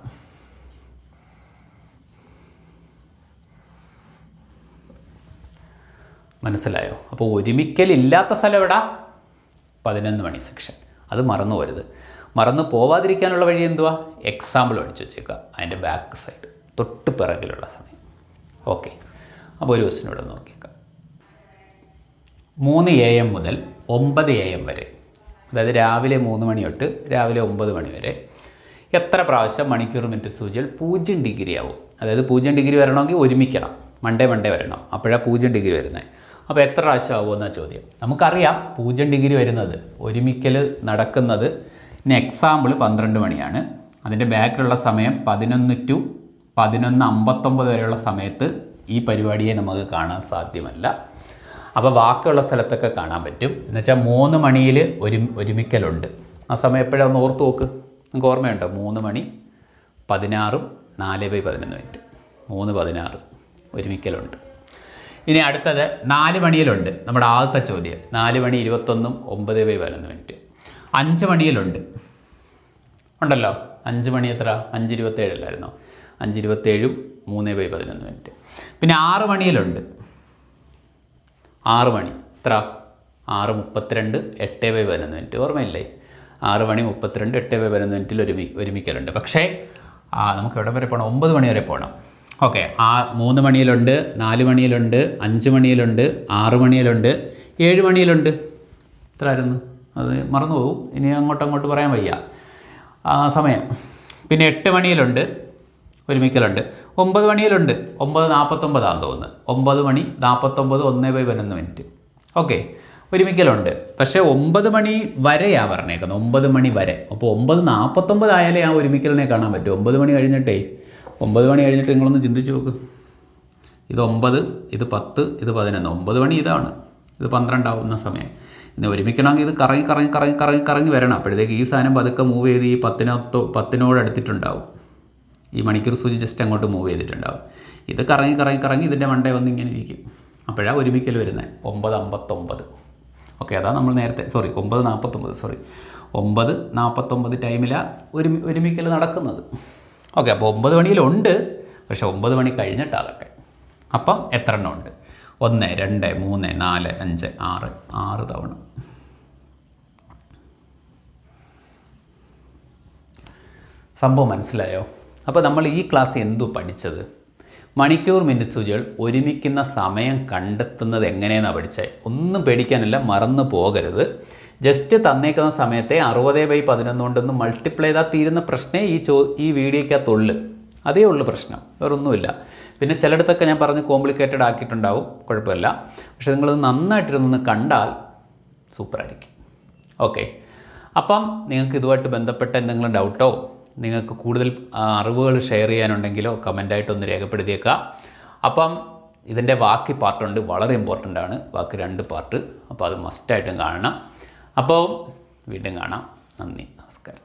മനസ്സിലായോ? അപ്പോൾ ഒരുമിക്കലില്ലാത്ത സ്ഥലം എവിടാ പതിനൊന്ന് മണി സെക്ഷൻ. അത് മറന്നു പോരുത്. മറന്നു പോവാതിരിക്കാനുള്ള വഴി എന്തുവാ? എക്സാമ്പിൾ അടിച്ചു വെച്ചേക്കുക. അതിന്റെ ബാക്ക് സൈഡ് തൊട്ട് പിറകിലുള്ള സമയം. ഓക്കെ അപ്പോൾ ഒരു ക്വസ്റ്റിനോട് നോക്കിയേക്കാം. മൂന്ന് എ എം മുതൽ ഒമ്പത് എ എം വരെ. അതായത് രാവിലെ മൂന്ന് മണി തൊട്ട് രാവിലെ ഒമ്പത് മണി വരെ. എത്ര പ്രാവശ്യം മണിക്കൂർ മിനിറ്റ് സൂചികൾ പൂജ്യം ഡിഗ്രി ആവും? അതായത് പൂജ്യം ഡിഗ്രി വരണമെങ്കിൽ ഒരുമിക്കണം. മണ്ടേ മണ്ടേ വരണം. അപ്പോഴാണ് പൂജ്യം ഡിഗ്രി വരുന്നത് അപ്പോൾ എത്ര പ്രാവശ്യം ആവുമെന്ന ചോദ്യം? നമുക്കറിയാം പൂജ്യം ഡിഗ്രി വരുന്നത് ഒരുമിക്കൽ നടക്കുന്നത് എക്സാമ്പിൾ പന്ത്രണ്ട് മണിയാണ്. അതിന്റെ ബാക്കിലുള്ള സമയം പതിനൊന്ന് ടു പതിനൊന്ന് അമ്പത്തൊമ്പത് വരെയുള്ള സമയത്ത് ഈ പരിപാടിയെ നമുക്ക് കാണാൻ സാധ്യമല്ല. അപ്പോൾ ബാക്കിയുള്ള സ്ഥലത്തൊക്കെ കാണാൻ പറ്റും. എന്നുവെച്ചാൽ മൂന്ന് മണിയിൽ ഒരു ഒരുമിക്കലുണ്ട്. ആ സമയം എപ്പോഴാണ് ഓർത്ത് നോക്ക്. നിങ്ങൾക്ക് ഓർമ്മയുണ്ടോ? മൂന്ന് മണി പതിനാറും നാല് ബൈ പതിനൊന്ന് മിനിറ്റ് മൂന്ന് പതിനാറ് ഒരുമിക്കലുണ്ട്. ഇനി അടുത്തത് നാല് മണിയിലുണ്ട് നമ്മുടെ ആദ്യത്തെ ചോദ്യം. നാല് മണി ഇരുപത്തൊന്നും ഒമ്പത് ബൈ പതിനൊന്ന് മിനിറ്റ്. അഞ്ച് മണിയിലുണ്ട്. ഉണ്ടല്ലോ. അഞ്ച് മണി എത്ര? അഞ്ച് ഇരുപത്തേഴല്ലായിരുന്നോ അഞ്ച് ഇരുപത്തേഴും മൂന്ന് ബൈ പതിനൊന്ന് മിനിറ്റ്. പിന്നെ ആറ് മണിയിലുണ്ട്. ആറ് മണി. എത്ര? ആറ് മുപ്പത്തിരണ്ട് എട്ട് ബൈ പതിനൊന്ന് മിനിറ്റ്. ഓർമ്മയില്ലേ? ആറ് മണി മുപ്പത്തിരണ്ട് എട്ട് ബൈ പതിനൊന്ന് മിനിറ്റിൽ ഒരുമി ഒരുമിക്കലുണ്ട്. പക്ഷേ നമുക്ക് എവിടെ വരെ പോകണം ഒമ്പത് മണി വരെ പോകണം ഓക്കെ. ആ മൂന്ന് മണിയിലുണ്ട് നാല് മണിയിലുണ്ട് അഞ്ച് മണിയിലുണ്ട് ആറ് മണിയിലുണ്ട് ഏഴ് മണിയിലുണ്ട്. ഇത്രയായിരുന്നു. അത് മറന്നു പോകും ഇനി അങ്ങോട്ട് അങ്ങോട്ട് പറയാൻ വയ്യ. ആ സമയം. പിന്നെ എട്ട് മണിയിലുണ്ട് ഒരുമിക്കലുണ്ട്. ഒമ്പത് മണിയിലുണ്ട്. ഒമ്പത് നാൽപ്പത്തൊമ്പതാണെന്ന് തോന്നുന്നു. ഒമ്പത് മണി നാൽപ്പത്തൊമ്പത് ഒന്ന് ബൈ പതിനൊന്ന് മിനിറ്റ്. ഓക്കെ. ഒരുമിക്കലുണ്ട്. പക്ഷേ ഒമ്പത് മണി വരെയാ പറഞ്ഞേക്കുന്നത്. ഒമ്പത് മണി വരെ. അപ്പോൾ ഒമ്പത് നാൽപ്പത്തൊമ്പത് ആയാലേ ആ ഒരുമിക്കലിനെ കാണാൻ പറ്റും. ഒമ്പത് മണി കഴിഞ്ഞിട്ടേ ഒമ്പത് മണി കഴിഞ്ഞിട്ട് നിങ്ങളൊന്ന് ചിന്തിച്ച് നോക്ക്. ഇത് ഒമ്പത് ഇത് പത്ത് ഇത് പതിനൊന്ന്. ഒമ്പത് മണി ഇതാണ്. ഇത് പന്ത്രണ്ടാവുന്ന സമയം. ഇന്ന് ഒരുമിക്കണമെങ്കിൽ ഇത് കറങ്ങി കറങ്ങി കറങ്ങി കറങ്ങി കറങ്ങി വരണം. അപ്പോഴത്തേക്ക് ഈ സാധനം പതുക്കെ മൂവ് ചെയ്ത് ഈ പത്തിനൊത്തോ പത്തിനോട് അടുത്തിട്ടുണ്ടാവും. ഈ മണിക്കൂർ സൂചി ജസ്റ്റ് അങ്ങോട്ട് മൂവ് ചെയ്തിട്ടുണ്ടാവും. ഇത് കറങ്ങി കറങ്ങി കറങ്ങി ഇതിന്റെ മണ്ടേ വന്ന് ഇങ്ങനെ ഇരിക്കും. അപ്പോഴാണ് ഒരുമിക്കൽ വരുന്നത്. ഒമ്പത് അമ്പത്തൊമ്പത്. ഓക്കെ അതാ നമ്മൾ നേരത്തെ സോറി ഒമ്പത് നാൽപ്പത്തൊമ്പത് സോറി ഒമ്പത് നാൽപ്പത്തൊമ്പത് ടൈമിലാണ് ഒരുമി ഒരുമിക്കൽ നടക്കുന്നത്. ഓക്കെ അപ്പോൾ ഒമ്പത് മണിയിലുണ്ട്. പക്ഷെ ഒമ്പത് മണി കഴിഞ്ഞിട്ടാണ് അതൊക്കെ. അപ്പം എത്ര എണ്ണം ഉണ്ട്? ഒന്ന് രണ്ട് മൂന്ന് നാല് അഞ്ച് ആറ് ആറ് തവണ. സംഭവം മനസ്സിലായോ? അപ്പോൾ നമ്മൾ ഈ ക്ലാസ് എന്തു പഠിച്ചത്? മണിക്കൂർ മിനിറ്റ് സൂചികൾ ഒരുമിക്കുന്ന സമയം കണ്ടെത്തുന്നത് എങ്ങനെയെന്നാണ് പഠിച്ചത് ഒന്നും പേടിക്കാനല്ല മറന്നു പോകരുത്. ജസ്റ്റ് തന്നേക്കുന്ന സമയത്തെ അറുപത് ബൈ പതിനൊന്ന് കൊണ്ടൊന്ന് മൾട്ടിപ്ലൈ ചെയ്താൽ തീരുന്ന പ്രശ്നമേ ഈ ചോ ഈ വീഡിയോയ്ക്കകത്തുള്ളു അതേ ഉള്ളു പ്രശ്നം വേറൊന്നുമില്ല. പിന്നെ ചിലയിടത്തൊക്കെ ഞാൻ പറഞ്ഞ് കോംപ്ലിക്കേറ്റഡ് ആക്കിയിട്ടുണ്ടാവും കുഴപ്പമില്ല. പക്ഷേ നിങ്ങളത് നന്നായിട്ടിരുന്നൊന്ന് കണ്ടാൽ സൂപ്പറായിരിക്കും ഓക്കെ അപ്പം നിങ്ങൾക്ക് ഇതുമായിട്ട് ബന്ധപ്പെട്ട എന്തെങ്കിലും ഡൗട്ടോ നിങ്ങൾക്ക് കൂടുതൽ അറിവുകൾ ഷെയർ ചെയ്യാനുണ്ടെങ്കിലോ കമന്റായിട്ടൊന്ന് രേഖപ്പെടുത്തിയേക്കാം. അപ്പം ഇതിന്റെ ബാക്കി പാർട്ടുണ്ട്. വളരെ ഇമ്പോർട്ടന്റ് ആണ്. ബാക്കി രണ്ട് പാർട്ട് അപ്പോൾ അത് മസ്റ്റായിട്ടും കാണണം. അപ്പോൾ വീണ്ടും കാണാം. നന്ദി. നമസ്കാരം.